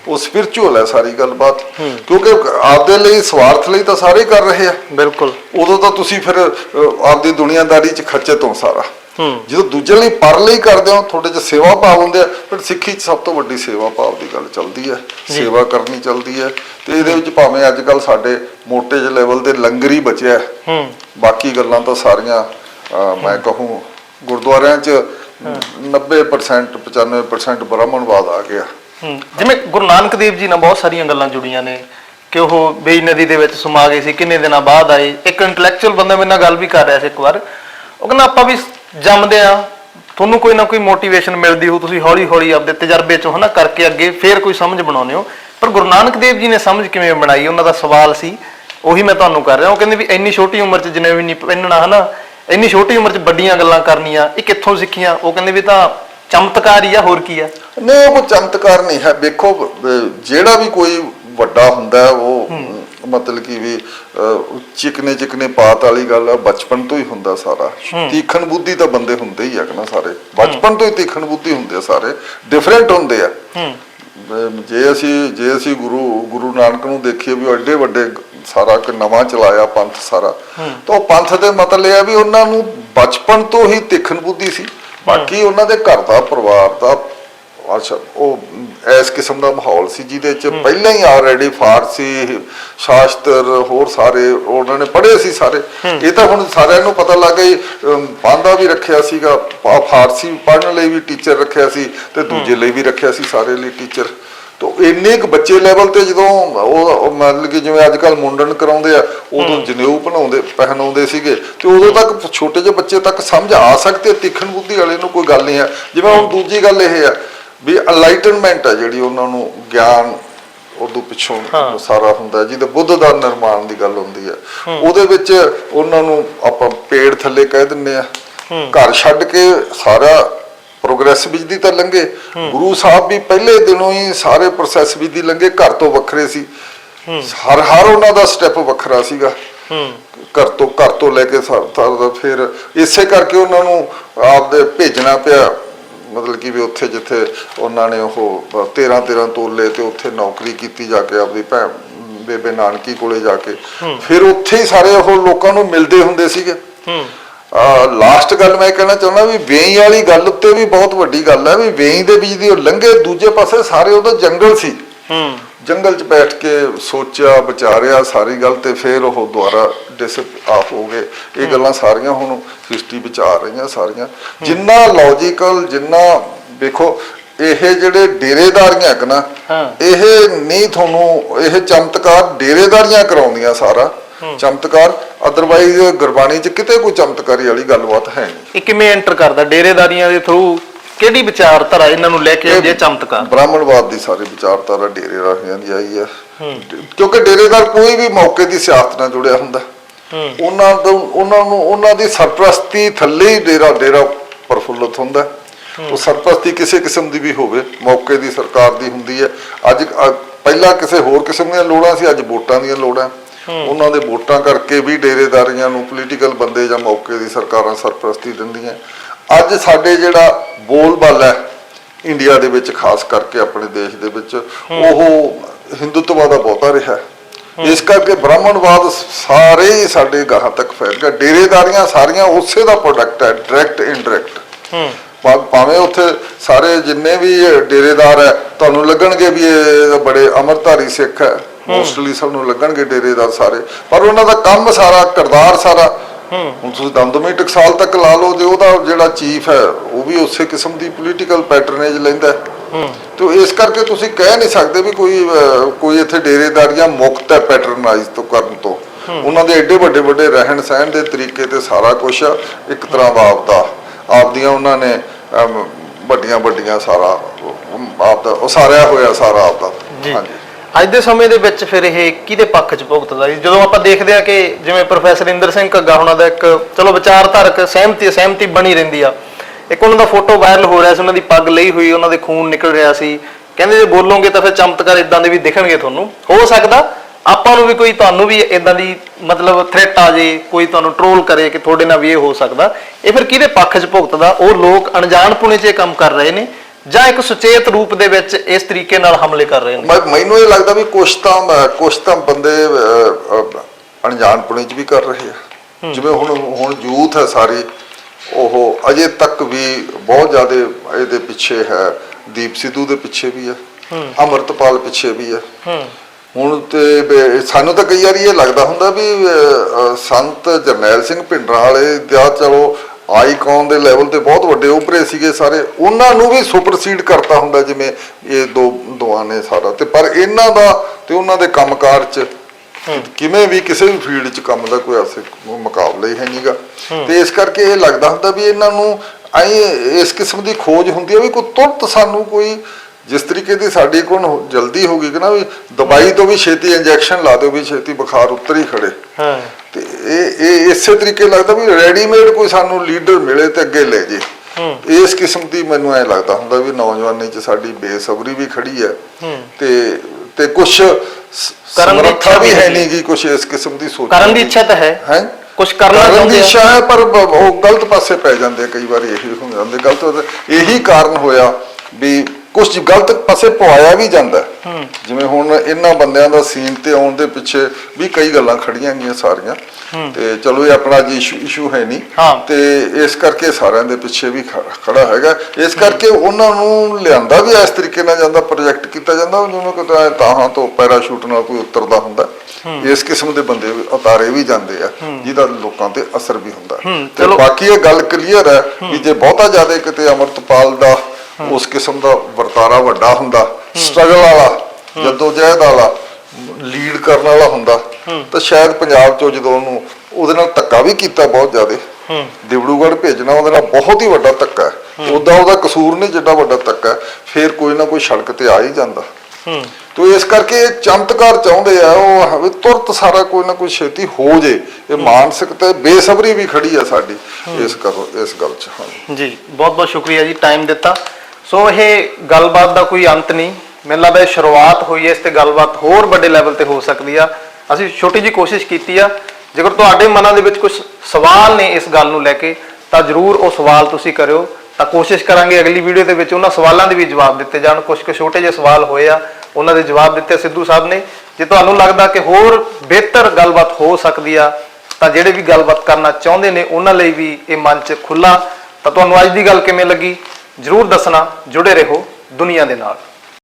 ਉਹ ਸਪਿਰਚੁਅਲ ਹੈ ਸਾਰੀ ਗੱਲਬਾਤ। ਕਿਉਂਕਿ ਆਪਦੇ ਲਈ ਸਵਾਰਥ ਲਈ ਤਾਂ ਸਾਰੇ ਹੀ ਕਰ ਰਹੇ ਆ। ਬਿਲਕੁਲ। ਉਦੋਂ ਤਾਂ ਤੁਸੀਂ ਫਿਰ ਆਪਦੀ ਦੁਨੀਆਦਾਰੀ 'ਚ ਖੱਚੇ ਤੋਂ ਸਾਰਾ। ਹੂੰ। ਜਦੋਂ ਦੂਜੇ ਲਈ ਪਰ ਲਈ ਕਰਦੇ ਹੋ ਤੁਹਾਡੇ 'ਚ ਸੇਵਾ ਭਾਵ ਹੁੰਦੇ ਆ। ਫਿਰ ਸਿੱਖੀ 'ਚ ਸਭ ਤੋਂ ਵੱਡੀ ਸੇਵਾ ਭਾਵ ਦੀ ਗੱਲ ਚੱਲਦੀ ਹੈ ਸੇਵਾ ਕਰਨੀ ਚੱਲਦੀ ਹੈ ਤੇ ਇਹਦੇ ਵਿੱਚ ਭਾਵੇਂ ਅੱਜ ਕੱਲ ਸਾਡੇ ਮੋٹے ਜਿਹੇ ਲੈਵਲ ਤੇ ਲੰਗਰ ਹੀ ਬਚਿਆ। ਹੈ। ਹੂੰ ਬਾਕੀ ਗੱਲਾਂ ਤਾਂ ਸਾਰੀਆਂ ਮੈਂ ਕਹੂੰ ਗੁਰਦੁਆਰਿਆਂ 'ਚ 90% 95% ਬ੍ਰਾਹਮਣਵਾਦ ਆ ਗਿਆ। ਜਿਵੇਂ ਗੁਰੂ ਨਾਨਕ ਦੇਵ ਜੀ ਨਾਲ ਬਹੁਤ ਸਾਰੀਆਂ ਗੱਲਾਂ ਜੁੜੀਆਂ ਨੇ ਕਿ ਉਹ ਬੇਈ ਨਦੀ ਦੇ ਵਿੱਚ ਸਮਾ ਗਏ ਸੀ, ਕਿੰਨੇ ਦਿਨਾਂ ਬਾਅਦ ਆਏ। ਇੱਕ ਇੰਟੈਲੈਕਚੁਅਲ ਬੰਦਾ ਮੇਰੇ ਨਾਲ ਗੱਲ ਵੀ ਕਰ ਰਿਹਾ ਸੀ ਇੱਕ ਵਾਰ। ਉਹ ਕਹਿੰਦਾ, ਆਪਾਂ ਵੀ ਜੰਮਦੇ ਆ, ਤੁਹਾਨੂੰ ਕੋਈ ਨਾ ਕੋਈ ਮੋਟੀਵੇਸ਼ਨ ਮਿਲਦੀ ਹੋ ਤੁਸੀਂ ਹੌਲੀ ਹੌਲੀ ਆਪਦੇ ਤਜਰਬੇ ਚੋਂ ਹਨਾ ਕਰਕੇ ਅੱਗੇ ਫੇਰ ਕੋਈ ਸਮਝ ਬਣਾਉਂਦੇ ਹੋ। ਪਰ ਗੁਰੂ ਨਾਨਕ ਦੇਵ ਜੀ ਨੇ ਸਮਝ ਕਿਵੇਂ ਬਣਾਈ? ਉਹਨਾਂ ਦਾ ਸਵਾਲ ਸੀ, ਉਹੀ ਮੈਂ ਤੁਹਾਨੂੰ ਕਰ ਰਿਹਾ। ਉਹ ਕਹਿੰਦੇ ਵੀ ਇੰਨੀ ਛੋਟੀ ਉਮਰ 'ਚ ਜਿਵੇਂ ਵੀ ਨਹੀਂ ਪਹਿਨਣਾ ਹਨਾ ਇੰਨੀ ਛੋਟੀ ਉਮਰ 'ਚ ਵੱਡੀਆਂ ਗੱਲਾਂ ਕਰਨੀਆਂ ਇਹ ਕਿੱਥੋਂ ਸਿੱਖੀਆਂ? ਉਹ ਕਹਿੰਦੇ ਵੀ ਤਾਂ ਚਮਤਕਾਰ ਹੀ ਆ ਹੋਰ ਕੀ ਆ? ਨਹੀਂ ਉਹ ਕੋਈ ਚਮਤਕਾਰ ਨਹੀਂ ਹੈ। ਵੇਖੋ ਅਹ, ਜਿਹੜਾ ਵੀ ਕੋਈ ਵੱਡਾ ਹੁੰਦਾ ਹੈ, ਉਹ ਮਤਲਬ ਕਿ ਵੀ ਅਹ, ਚਿਕਨੇ ਚਿਕਨੇ ਪਾਤ ਵਾਲੀ ਗੱਲ ਆ ਬਚਪਨ ਤੋਂ ਹੀ ਹੁੰਦਾ ਸਾਰਾ। ਤੀਖਣ ਬੁੱਧੀ ਤਾਂ ਬੰਦੇ ਹੁੰਦੇ ਹੀ ਆ ਕਿ ਨਾ ਸਾਰੇ। ਬਚਪਨ ਤੋਂ ਹੀ ਤੀਖਣ ਬੁੱਧੀ ਹੁੰਦੇ ਆ ਸਾਰੇ। ਡਿਫਰੈਂਟ ਹੁੰਦੇ ਆ। ਜੇ ਅਸੀਂ ਜੇ ਅਸੀਂ ਗੁਰੂ ਗੁਰੂ ਨਾਨਕ ਨੂੰ ਦੇਖੀਏ ਵੀ ਉਹ ਐਡੇ ਵੱਡੇ ਸਾਰਾ ਇੱਕ ਨਵਾਂ ਚਲਾਇਆ ਪੰਥ ਸਾਰਾ। ਤਾਂ ਉਹ ਪੰਥ ਦੇ ਮਤਲਬ ਇਹ ਆ ਵੀ ਉਹਨਾਂ ਨੂੰ ਬਚਪਨ ਤੋਂ ਹੀ ਤਿੱਖਣ ਬੁੱਧੀ ਸੀ। ਬਾਕੀ ਉਹਨਾਂ ਦੇ ਘਰ ਦਾ ਪਰਿਵਾਰ ਦਾ ਅੱਛਾ ਉਹ ਇਸ ਕਿਸਮ ਦਾ ਮਾਹੌਲ ਸੀ ਜਿਹਦੇ ਚ ਪਹਿਲਾਂ ਹੀ ਆਲਰੇਡੀ ਫਾਰਸੀ ਸ਼ਾਸਤਰ ਹੋਰ ਸਾਰੇ ਉਹਨਾਂ ਨੇ ਪੜ੍ਹੇ ਸੀ ਸਾਰੇ। ਇਹ ਤਾਂ ਹੁਣ ਸਾਰਿਆਂ ਨੂੰ ਪਤਾ ਲੱਗ ਗਿਆ ਪਾਂਦਾ ਵੀ ਰੱਖਿਆ ਸੀਗਾ ਫਾਰਸੀ ਪੜ੍ਹਨ ਲਈ ਵੀ ਟੀਚਰ ਰੱਖਿਆ ਸੀ ਤੇ ਦੂਜੇ ਲਈ ਵੀ ਰੱਖਿਆ ਸੀ ਸਾਰੇ ਲਈ ਟੀਚਰ ਤੋ ਇੰਨੇ ਕੁ ਬੱਚੇ ਲੈਵਲ ਤੇ ਜਦੋਂ ਉਹ ਮਤਲਬ ਕਿ ਜਿਵੇਂ ਅੱਜ ਕੱਲ ਮੁੰਡਨ ਕਰਾਉਂਦੇ ਆ ਉਦੋਂ ਜਨੇਊ ਬਣਾਉਂਦੇ ਪਹਿਨਾਉਂਦੇ ਸੀਗੇ ਤੇ ਉਦੋਂ ਤੱਕ ਛੋਟੇ ਜਿਹੇ ਬੱਚੇ ਤੱਕ ਸਮਝ ਆ ਸਕਦੀ ਹੈ ਤਿੱਖਣ ਬੁੱਧੀ ਵਾਲੇ ਨੂੰ ਕੋਈ ਗੱਲ ਨਹੀਂ ਆ ਜਿਵੇਂ ਹੁਣ ਦੂਜੀ ਗੱਲ ਇਹ ਆ ਵੀ ਅਨਲਾਈਟਨਮੈਂਟ ਆ ਜਿਹੜੀ ਉਹਨਾਂ ਨੂੰ ਗਿਆਨ ਉਦੋਂ ਪਿੱਛੋਂ। ਸਾਰਾ ਹੁੰਦਾ ਜਿਹਦੇ ਬੁੱਧ ਦਾ ਨਿਰਮਾਣ ਦੀ ਗੱਲ ਹੁੰਦੀ ਹੈ। ਉਹਦੇ ਵਿੱਚ ਉਹਨਾਂ ਨੂੰ ਆਪਾਂ ਪੇੜ ਥੱਲੇ ਕਹਿ ਦਿੰਨੇ ਆ ਘਰ ਛੱਡ ਕੇ ਸਾਰਾ ਪ੍ਰੋਗਰੈਸ ਦੀ ਤਾਂ ਲੰਘੇ। ਗੁਰੂ ਸਾਹਿਬ ਵੀ ਪਹਿਲੇ ਦਿਨੋਂ ਹੀ ਸਾਰੇ ਪ੍ਰੋਸੈਸ ਦੀ ਲੰਘੇ ਘਰ ਤੋਂ ਵੱਖਰੇ ਸੀ। ਹਰ ਹਰ ਉਹਨਾਂ ਦਾ ਸਟੈਪ ਵੱਖਰਾ ਸੀਗਾ। ਘਰ ਤੋਂ ਘਰ ਤੋਂ ਲੈ ਕੇ ਸਰ ਦਾ ਫਿਰ ਇਸੇ ਕਰਕੇ ਉਹਨਾਂ ਨੂੰ ਆਪਦੇ ਭੇਜਣਾ ਪਿਆ। ਮਤਲਬ ਕਿ ਵੀ ਉੱਥੇ ਜਿੱਥੇ ਉਹਨਾਂ ਨੇ ਉਹ 13 13 ਤੋਲੇ ਤੇ ਉੱਥੇ ਨੌਕਰੀ ਕੀਤੀ ਜਾ ਕੇ ਆਪਦੀ ਭੈਣ ਬੇਬੇ ਨਾਨਕੀ ਕੋਲੇ ਜਾ ਕੇ। ਫਿਰ ਉੱਥੇ ਹੀ ਸਾਰੇ ਉਹ ਲੋਕਾਂ ਨੂੰ ਮਿਲਦੇ ਹੁੰਦੇ ਸੀਗੇ। ਹੂੰ। ਲਾਸਟ ਗੱਲ ਮੈਂ ਕਹਿਣਾ ਚਾਹੁੰਦਾ ਵੀ ਵੇਈ ਵਾਲੀ ਗੱਲ ਉੱਤੇ ਵੀ ਬਹੁਤ ਵੱਡੀ ਗੱਲ ਹੈ ਵੀ ਵੇਈ ਦੇ ਵਿੱਚ ਦੀ ਉਹ ਲੰਘੇ ਦੂਜੇ ਪਾਸੇ ਸਾਰੇ ਉਹਦਾ ਜੰਗਲ ਸੀ। ਹੂੰ। ਜੰਗਲ 'ਚ ਬੈਠ ਕੇ ਸੋਚਿਆ ਵਿਚਾਰਿਆ ਸਾਰੀ ਗੱਲ ਤੇ ਫਿਰ ਉਹ ਦੁਬਾਰਾ ਡਿਸ ਆਫ ਹੋ ਗਏ। ਇਹ ਗੱਲਾਂ ਸਾਰੀਆਂ ਹੁਣ ਹਿਸਟਰੀ ਵਿੱਚ ਆ ਰਹੀਆਂ ਸਾਰੀਆਂ। ਜਿੰਨਾ ਲੌਜੀਕਲ ਜਿੰਨਾ ਵੇਖੋ ਇਹ ਜਿਹੜੇ ਡੇਰੇਦਾਰੀਆਂ ਇੱਕ ਨਾ। ਇਹ ਨਹੀਂ ਤੁਹਾਨੂੰ ਇਹ ਚਮਤਕਾਰ ਡੇਰੇਦਾਰੀਆਂ ਕਰਾਉਂਦੀਆਂ ਸਾਰਾ। ਚਮਤਕਾਰ ਅਦਰਵਾਈਜ਼ ਗੁਰਬਾਣੀ 'ਚ ਕਿਤੇ ਕੋਈ ਚਮਤਕਾਰੀ ਵਾਲੀ ਗੱਲਬਾਤ ਹੈ ਨਹੀਂ। ਇਹ ਕਿਵੇਂ ਐਂਟਰ ਕਰਦਾ? ਡੇਰੇਦਾਰੀਆਂ ਦੇ ਥਰੂ ਕਿਹੜੀ ਵਿਚਾਰਧਾਰਾ ਇਹਨਾਂ ਨੂੰ ਲੈ ਕੇ ਆਉਂਦੀ ਹੈ ਚਮਤਕਾਰ? ਬ੍ਰਾਹਮਣਵਾਦ ਦੀ ਸਾਰੀ ਵਿਚਾਰਧਾਰਾ ਡੇਰੇ ਰਾਹੀਆਂ ਦੀ ਆਈ ਹੈ। ਕਿਉਂਕਿ ਡੇਰੇਦਾਰ ਕੋਈ ਵੀ ਮੌਕੇ ਦੀ ਸਿਆਸਤ ਨਾਲ ਜੁੜਿਆ ਹੁੰਦਾ। ਉਹਨਾਂ ਤੋਂ ਉਹਨਾਂ ਨੂੰ ਉਹਨਾਂ ਦੀ ਸਰਪ੍ਰਸਤੀ ਥੱਲੇ ਹੀ ਡੇਰਾ ਡੇਰਾ ਪ੍ਰਫੁੱਲਤ ਹੁੰਦਾ। ਉਹ ਸਰਪ੍ਰਸਤੀ ਕਿਸੇ ਕਿਸਮ ਦੀ ਵੀ ਹੋਵੇ ਮੌਕੇ ਦੀ ਸਰਕਾਰ ਦੀ ਹੁੰਦੀ ਹੈ। ਅੱਜ ਪਹਿਲਾਂ ਕਿਸੇ ਹੋਰ ਕਿਸਮ ਦੀਆਂ ਲੋੜਾਂ ਸੀ ਅੱਜ ਵੋਟਾਂ ਦੀਆਂ ਲੋੜਾਂ। ਉਹਨਾਂ ਦੇ ਵੋਟਾਂ ਕਰਕੇ ਵੀ ਡੇਰੇਦਾਰੀਆਂ ਨੂੰ ਪੋਲੀਟੀਕਲ ਬੰਦੇ ਜਾਂ ਮੌਕੇ ਦੀ ਸਰਕਾਰਾਂ ਸਰਪ੍ਰਸਤੀ ਦਿੰਦੀਆਂ। ਅੱਜ ਸਾਡੇ ਜਿਹੜਾ ਬੋਲਬਾਲਾ ਹੈ ਇੰਡੀਆ ਦੇ ਵਿੱਚ ਖਾਸ ਕਰਕੇ ਆਪਣੇ ਦੇਸ਼ ਦੇ ਵਿੱਚ ਉਹ ਹਿੰਦੂਤਵਾ ਦਾ ਬਹੁਤਾ ਰਿਹਾ। ਇਸ ਕਰਕੇ ਬ੍ਰਾਹਮਣਵਾਦ ਸਾਰੇ ਸਾਡੇ ਗਾਹਾਂ ਤੱਕ ਫੈਲ ਗਿਆ। ਡੇਰੇਦਾਰੀਆਂ ਸਾਰੀਆਂ ਉਸੇ ਦਾ ਪ੍ਰੋਡਕਟ ਹੈ ਡਾਇਰੈਕਟ ਇਨਡਾਇਰੈਕਟ ਹੂੰ। ਭਾਵੇਂ ਉੱਥੇ ਸਾਰੇ ਜਿੰਨੇ ਵੀ ਡੇਰੇਦਾਰ ਹੈ ਤੁਹਾਨੂੰ ਲੱਗਣਗੇ ਵੀ ਇਹ ਬੜੇ ਅਮਰਧਾਰੀ ਸਿੱਖ ਹੈ। ਮੋਸਟਲੀ ਸਭ ਨੂੰ ਲੱਗਣਗੇ ਡੇਰੇਦਾਰ ਸਾਰੇ। ਪਰ ਉਹਨਾਂ ਦਾ ਕੰਮ ਸਾਰਾ ਕਿਰਦਾਰ ਸਾਰਾ। ਹੁਣ ਤੁਸੀਂ ਦਮਦਮੀ ਟਕਸਾਲ ਤੱਕ ਲਾ ਲਓ ਜੇ ਉਹਦਾ ਜਿਹੜਾ ਚੀਫ ਹੈ ਉਹ ਵੀ ਉਸੇ ਕਿਸਮ ਦੀ ਪੋਲੀਟੀਕਲ ਪੈਟਰਨੇਜ ਲੈਂਦਾ ਤੋ ਇਸ ਕਰਕੇ ਤੁਸੀਂ ਕਹਿ ਨਹੀਂ ਸਕਦੇ ਵੀ ਕੋਈ ਕੋਈ ਇੱਥੇ ਡੇਰੇਦਾਰੀਆਂ ਮੁਕਤ ਹੈ ਪੈਟਰਨਾਈਜ਼ ਤੋਂ ਕਰਨ ਤੋਂ। ਉਹਨਾਂ ਦੇ ਐਡੇ ਵੱਡੇ ਵੱਡੇ ਰਹਿਣ ਸਹਿਣ ਦੇ ਤਰੀਕੇ ਤੇ ਸਾਰਾ ਕੁਝ ਇੱਕ ਤਰ੍ਹਾਂ ਦਾ ਆਪਦਾ। ਆਪਦੀਆਂ ਉਹਨਾਂ ਨੇ ਵੱਡੀਆਂ ਵੱਡੀਆਂ ਸਾਰਾ ਆਪਦਾ ਉਸਾਰਿਆ ਹੋਇਆ ਸਾਰਾ ਆਪਦਾ। ਹਾਂਜੀ। ਅੱਜ ਦੇ ਸਮੇਂ ਦੇ ਵਿੱਚ ਫਿਰ ਇਹ ਕਿਹਦੇ ਪੱਖ 'ਚ ਭੁਗਤਦਾ ਜੀ? ਜਦੋਂ ਆਪਾਂ ਦੇਖਦੇ ਆ ਕਿ ਜਿਵੇਂ ਪ੍ਰੋਫੈਸਰ ਇੰਦਰ ਸਿੰਘ ਘੱਗਾ ਹੁਣਾਂ ਦਾ ਇੱਕ, ਚਲੋ ਵਿਚਾਰਧਾਰਕ ਸਹਿਮਤੀ ਸਹਿਮਤੀ ਬਣੀ ਰਹਿੰਦੀ ਆ। ਇੱਕ ਉਹਨਾਂ ਦਾ ਫੋਟੋ ਵਾਇਰਲ ਹੋ ਰਿਹਾ ਸੀ, ਉਹਨਾਂ ਦੀ ਪੱਗ ਲਈ ਹੋਈ, ਉਹਨਾਂ ਦੇ ਖੂਨ ਨਿਕਲ ਰਿਹਾ ਸੀ। ਕਹਿੰਦੇ ਜੇ ਬੋਲੋਗੇ ਤਾਂ ਫਿਰ ਚਮਤਕਾਰ ਇਦਾਂ ਦੇ ਵੀ ਦਿਖਣਗੇ ਤੁਹਾਨੂੰ। ਹੋ ਸਕਦਾ ਆਪਾਂ ਨੂੰ ਵੀ ਕੋਈ ਤੁਹਾਨੂੰ ਵੀ ਇਦਾਂ ਦੀ ਮਤਲਬ ਥ੍ਰੈਟ ਆ ਜੇ, ਕੋਈ ਤੁਹਾਨੂੰ ਟ੍ਰੋਲ ਕਰੇ ਕਿ ਤੁਹਾਡੇ ਨਾਲ ਵੀ ਇਹ ਹੋ ਸਕਦਾ। ਇਹ ਫਿਰ ਕਿਹਦੇ ਪੱਖ 'ਚ ਭੁਗਤਦਾ? ਉਹ ਲੋਕ ਅਣਜਾਣ ਪੁਣੇ 'ਚ ਇਹ ਕੰਮ ਕਰ ਰਹੇ ਨੇ। ਜਾਂ ਇੱਕ ਸੁਚੇਤ ਰੂਪ ਦੇ ਵਿੱਚ ਇਸ ਤਰੀਕੇ ਨਾਲ ਹਮਲੇ ਕਰ ਰਹੇ ਨੇ? ਮੈਨੂੰ ਇਹ ਲੱਗਦਾ ਵੀ ਕੁਛ ਤਾਂ ਕੁਛ ਤਾਂ ਬੰਦੇ ਅਣਜਾਣਪੁਣੇ ਚ ਵੀ ਕਰ ਰਹੇ ਆ। ਜਿਵੇਂ ਹੁਣ ਹੁਣ ਯੂਥ ਹੈ ਸਾਰੀ ਉਹ ਅਜੇ ਤੱਕ ਵੀ ਬਹੁਤ ਜ਼ਿਆਦਾ ਇਹਦੇ ਪਿੱਛੇ ਹੈ ਦੀਪ ਸਿੱਧੂ ਦੇ ਪਿੱਛੇ ਵੀ ਹੈ। ਅਮਰਤਪਾਲ ਪਿੱਛੇ ਵੀ ਹੈ। ਹੁਣ ਤੇ ਸਾਨੂੰ ਤਾਂ ਕਈ ਵਾਰੀ ਇਹ ਲੱਗਦਾ ਹੁੰਦਾ ਵੀ ਸੰਤ ਜਰਨੈਲ ਸਿੰਘ ਭਿੰਡਰਾਂ ਵਾਲੇ ਦਾ ਚਲੋ ਆਈਕਨ ਦੇ ਲੈਵਲ ਤੇ ਬਹੁਤ ਵੱਡੇ ਉਭਰੇ ਸੀਗੇ ਸਾਰੇ। ਉਹਨਾਂ ਨੂੰ ਵੀ ਸੁਪਰਸੀਡ ਕਰਤਾ ਹੁੰਦਾ ਜਿਵੇਂ ਇਹ ਦੋ ਦੋਆਂ ਨੇ ਸਾਰਾ। ਤੇ ਪਰ ਇਹਨਾਂ ਦਾ ਤੇ ਉਹਨਾਂ ਦੇ ਕੰਮਕਾਰ ਚ ਕਿਵੇਂ ਵੀ ਕਿਸੇ ਵੀ ਫੀਲਡ ਚ ਕੰਮ ਦਾ ਕੋਈ ਐਸੇ ਮੁਕਾਬਲਾ ਹੀ ਹੈ। ਨਹੀਂਗਾ ਤੇ ਇਸ ਕਰਕੇ ਇਹ ਲੱਗਦਾ ਹੁੰਦਾ ਵੀ ਇਹਨਾਂ ਨੂੰ ਐ ਇਸ ਕਿਸਮ ਦੀ ਖੋਜ ਹੁੰਦੀ ਹੈ ਵੀ ਕੋਈ ਤੁਰਤ ਸਾਨੂੰ ਕੋਈ ਜਿਸ ਤਰੀਕੇ ਦੀ ਸਾਡੀ ਕੋਲ ਜਲਦੀ ਹੋ ਗਈ ਕਿ ਨਾ ਵੀ ਦਵਾਈ ਤੋਂ ਵੀ ਛੇਤੀ ਇੰਜੈਕਸ਼ਨ ਲਾ ਦਿਓ ਵੀ ਛੇਤੀ ਬੁਖਾਰ ਉਤਰ ਹੀ ਖੜੇ। ਹਾਂ। ਤੇ ਇਹ ਇਹ ਇਸੇ ਤਰੀਕੇ ਲੱਗਦਾ ਵੀ ਰੈਡੀਮੇਡ ਕੋਈ ਸਾਨੂੰ ਲੀਡਰ ਮਿਲੇ ਤੇ ਅੱਗੇ ਲੈ ਜੇ। ਇਸ ਕਿਸਮ ਦੀ ਮੈਨੂੰ ਐ ਲੱਗਦਾ ਹੁੰਦਾ ਵੀ ਨੌਜਵਾਨੀ ਚ ਸਾਡੀ ਬੇਸਬਰੀ ਵੀ ਖੜੀ ਹੈ। ਤੇ ਤੇ ਕੁਝ ਕਰਨ ਦੀ ਇੱਛਾ ਵੀ ਹੈ। ਨਹੀਂ। ਕਿ ਕੁਝ ਇਸ ਕਿਸਮ ਦੀ ਸੋਚ ਕਰਨ ਦੀ ਇੱਛਾ ਤਾਂ ਹੈ। ਹੈ? ਕੁਝ ਕਰਨਾ ਚਾਹੁੰਦੇ ਆ। ਇੱਛਾ ਹੈ ਪਰ ਉਹ ਗਲਤ ਪਾਸੇ ਪੈ ਜਾਂਦੇ ਕਈ ਵਾਰ ਇਹੀ ਹੋ ਜਾਂਦੇ ਗਲਤ ਇਹੀ ਕਾਰਨ ਹੋਇਆ ਵੀ ਕੁਝ ਗਲਤ ਪਾਸੇ ਪਵਾਇਆ ਵੀ ਜਾਂਦਾ। ਜਿਵੇਂ ਹੁਣ ਇਹਨਾਂ ਬੰਦਿਆਂ ਦਾ ਸੀਨ ਤੇ ਆਉਣ ਦੇ ਪਿੱਛੇ ਵੀ ਕਈ ਗੱਲਾਂ ਖੜੀਆਂ ਗਈਆਂ ਸਾਰੀਆਂ। ਤੇ ਚਲੋ ਇਹ ਆਪਣਾ ਜੀ ਇਸ਼ੂ ਹੈ ਨਹੀਂ। ਤੇ ਇਸ ਕਰਕੇ ਸਾਰਿਆਂ ਦੇ ਪਿੱਛੇ ਵੀ ਖੜਾ ਹੈਗਾ। ਇਸ ਕਰਕੇ ਉਹਨਾਂ ਨੂੰ ਲਿਆਂਦਾ ਵੀ ਇਸ ਤਰੀਕੇ ਨਾਲ ਜਾਂਦਾ ਪ੍ਰੋਜੈਕਟ ਕੀਤਾ ਜਾਂਦਾ ਜਿਵੇਂ ਕਿ ਤਾਂ ਤਾਹਾਂ ਤੋਂ ਪੈਰਾਸ਼ੂਟ ਨਾਲ ਕੋਈ ਉਤਰਦਾ ਹੁੰਦਾ। ਇਸ ਕਿਸਮ ਦੇ ਬੰਦੇ ਉਤਾਰੇ ਵੀ ਜਾਂਦੇ ਆ ਜਿਹਦਾ ਲੋਕਾਂ ਤੇ ਅਸਰ ਵੀ ਹੁੰਦਾ। ਤੇ। ਬਾਕੀ ਇਹ ਗੱਲ ਕਲੀਅਰ ਹੈ ਵੀ ਜੇ ਬਹੁਤਾ ਜ਼ਿਆਦਾ ਕਿਤੇ ਅਮਰਤਪਾਲ ਦਾ ਉਸ ਕਿਸਮ ਦਾ ਵਰਤਾਰਾ ਵੱਡਾ ਹੁੰਦਾ ਸਟਰਗਲ ਵਾਲਾ ਜਦੋਂ ਜਹਿਦ ਵਾਲਾ ਲੀਡ ਕਰਨ ਵਾਲਾ ਹੁੰਦਾ। ਤਾਂ ਸ਼ਾਇਦ ਪੰਜਾਬ ਚੋਂ ਜਦੋਂ ਉਹਨੂੰ ਉਹਦੇ ਨਾਲ ਧੱਕਾ ਵੀ ਕੀਤਾ ਬਹੁਤ ਜ਼ਿਆਦਾ। ਦਿਵੜੂਗੜ੍ਹ ਭੇਜਣਾ ਉਹਦੇ ਨਾਲ ਬਹੁਤ ਹੀ ਵੱਡਾ ਧੱਕਾ ਹੈ। ਉਹਦਾ ਉਹਦਾ ਕਸੂਰ ਨਹੀਂ ਜਿੱਡਾ ਵੱਡਾ ਧੱਕਾ ਹੈ, ਫਿਰ ਕੋਈ ਨਾ ਕੋਈ ਸੜਕ ਤੇ ਆ ਹੀ ਜਾਂਦਾ। ਤੋ ਇਸ ਕਰਕੇ ਇਹ ਚਮਤਕਾਰ ਚਾਹੁੰਦੇ ਆ ਉਹ ਹਵੇ ਤੁਰਤ ਸਾਰਾ ਕੋਈ ਨਾ ਕੋਈ ਛੇਤੀ ਹੋ ਜੇ। ਇਹ ਮਾਨਸਿਕ ਤੇ ਬੇਸਬਰੀ ਵੀ ਖੜੀ ਆ ਸਾਡੀ ਇਸ ਕਰੋ ਇਸ ਗੱਲ 'ਚ ਜੀ ਬਹੁਤ ਬਹੁਤ ਸ਼ੁਕਰੀਆ ਜੀ ਟਾਈਮ ਦਿੱਤਾ। ਸੋ ਇਹ ਗੱਲਬਾਤ ਦਾ ਕੋਈ ਅੰਤ ਨਹੀਂ। ਮੈਨੂੰ ਲੱਗਦਾ ਇਹ ਸ਼ੁਰੂਆਤ ਹੋਈ ਹੈ, ਇਸ ਤੇ ਗੱਲਬਾਤ ਹੋਰ ਵੱਡੇ ਲੈਵਲ ਤੇ ਹੋ ਸਕਦੀ ਆ। ਅਸੀਂ ਛੋਟੀ ਜੀ ਕੋਸ਼ਿਸ਼ ਕੀਤੀ ਆ। ਜੇਕਰ ਤੁਹਾਡੇ ਮਨਾਂ ਦੇ ਵਿੱਚ ਕੁਝ ਸਵਾਲ ਨੇ ਇਸ ਗੱਲ ਨੂੰ ਲੈ ਕੇ, ਤਾਂ ਜਰੂਰ ਉਹ ਸਵਾਲ ਤੁਸੀਂ ਕਰਿਓ। ਤਾਂ ਕੋਸ਼ਿਸ਼ ਕਰਾਂਗੇ ਅਗਲੀ ਵੀਡੀਓ ਦੇ ਵਿੱਚ ਉਹਨਾਂ ਸਵਾਲਾਂ ਦੇ ਵੀ ਜਵਾਬ ਦਿੱਤੇ ਜਾਣ। ਕੁਝ ਕੁ ਛੋਟੇ ਜਿਹੇ ਸਵਾਲ ਹੋਏ ਆ, ਉਹਨਾਂ ਦੇ ਜਵਾਬ ਦਿੱਤੇ ਸਿੱਧੂ ਸਾਹਿਬ ਨੇ। ਜੇ ਤੁਹਾਨੂੰ ਲੱਗਦਾ ਕਿ ਹੋਰ ਬਿਹਤਰ ਗੱਲਬਾਤ ਹੋ ਸਕਦੀ ਆ, ਤਾਂ ਜਿਹੜੇ ਵੀ ਗੱਲਬਾਤ ਕਰਨਾ ਚਾਹੁੰਦੇ ਨੇ, ਉਹਨਾਂ ਲਈ ਵੀ ਇਹ ਮੰਚ ਖੁੱਲਾ ਤਾਂ ਤੁਹਾਨੂੰ ਅੱਜ ਦੀ ਗੱਲ ਕਿਵੇਂ ਲੱਗੀ? ਜਰੂਰ ਦੱਸਣਾ ਜੁੜੇ ਰਹੋ ਦੁਨੀਆ ਦੇ ਨਾਲ।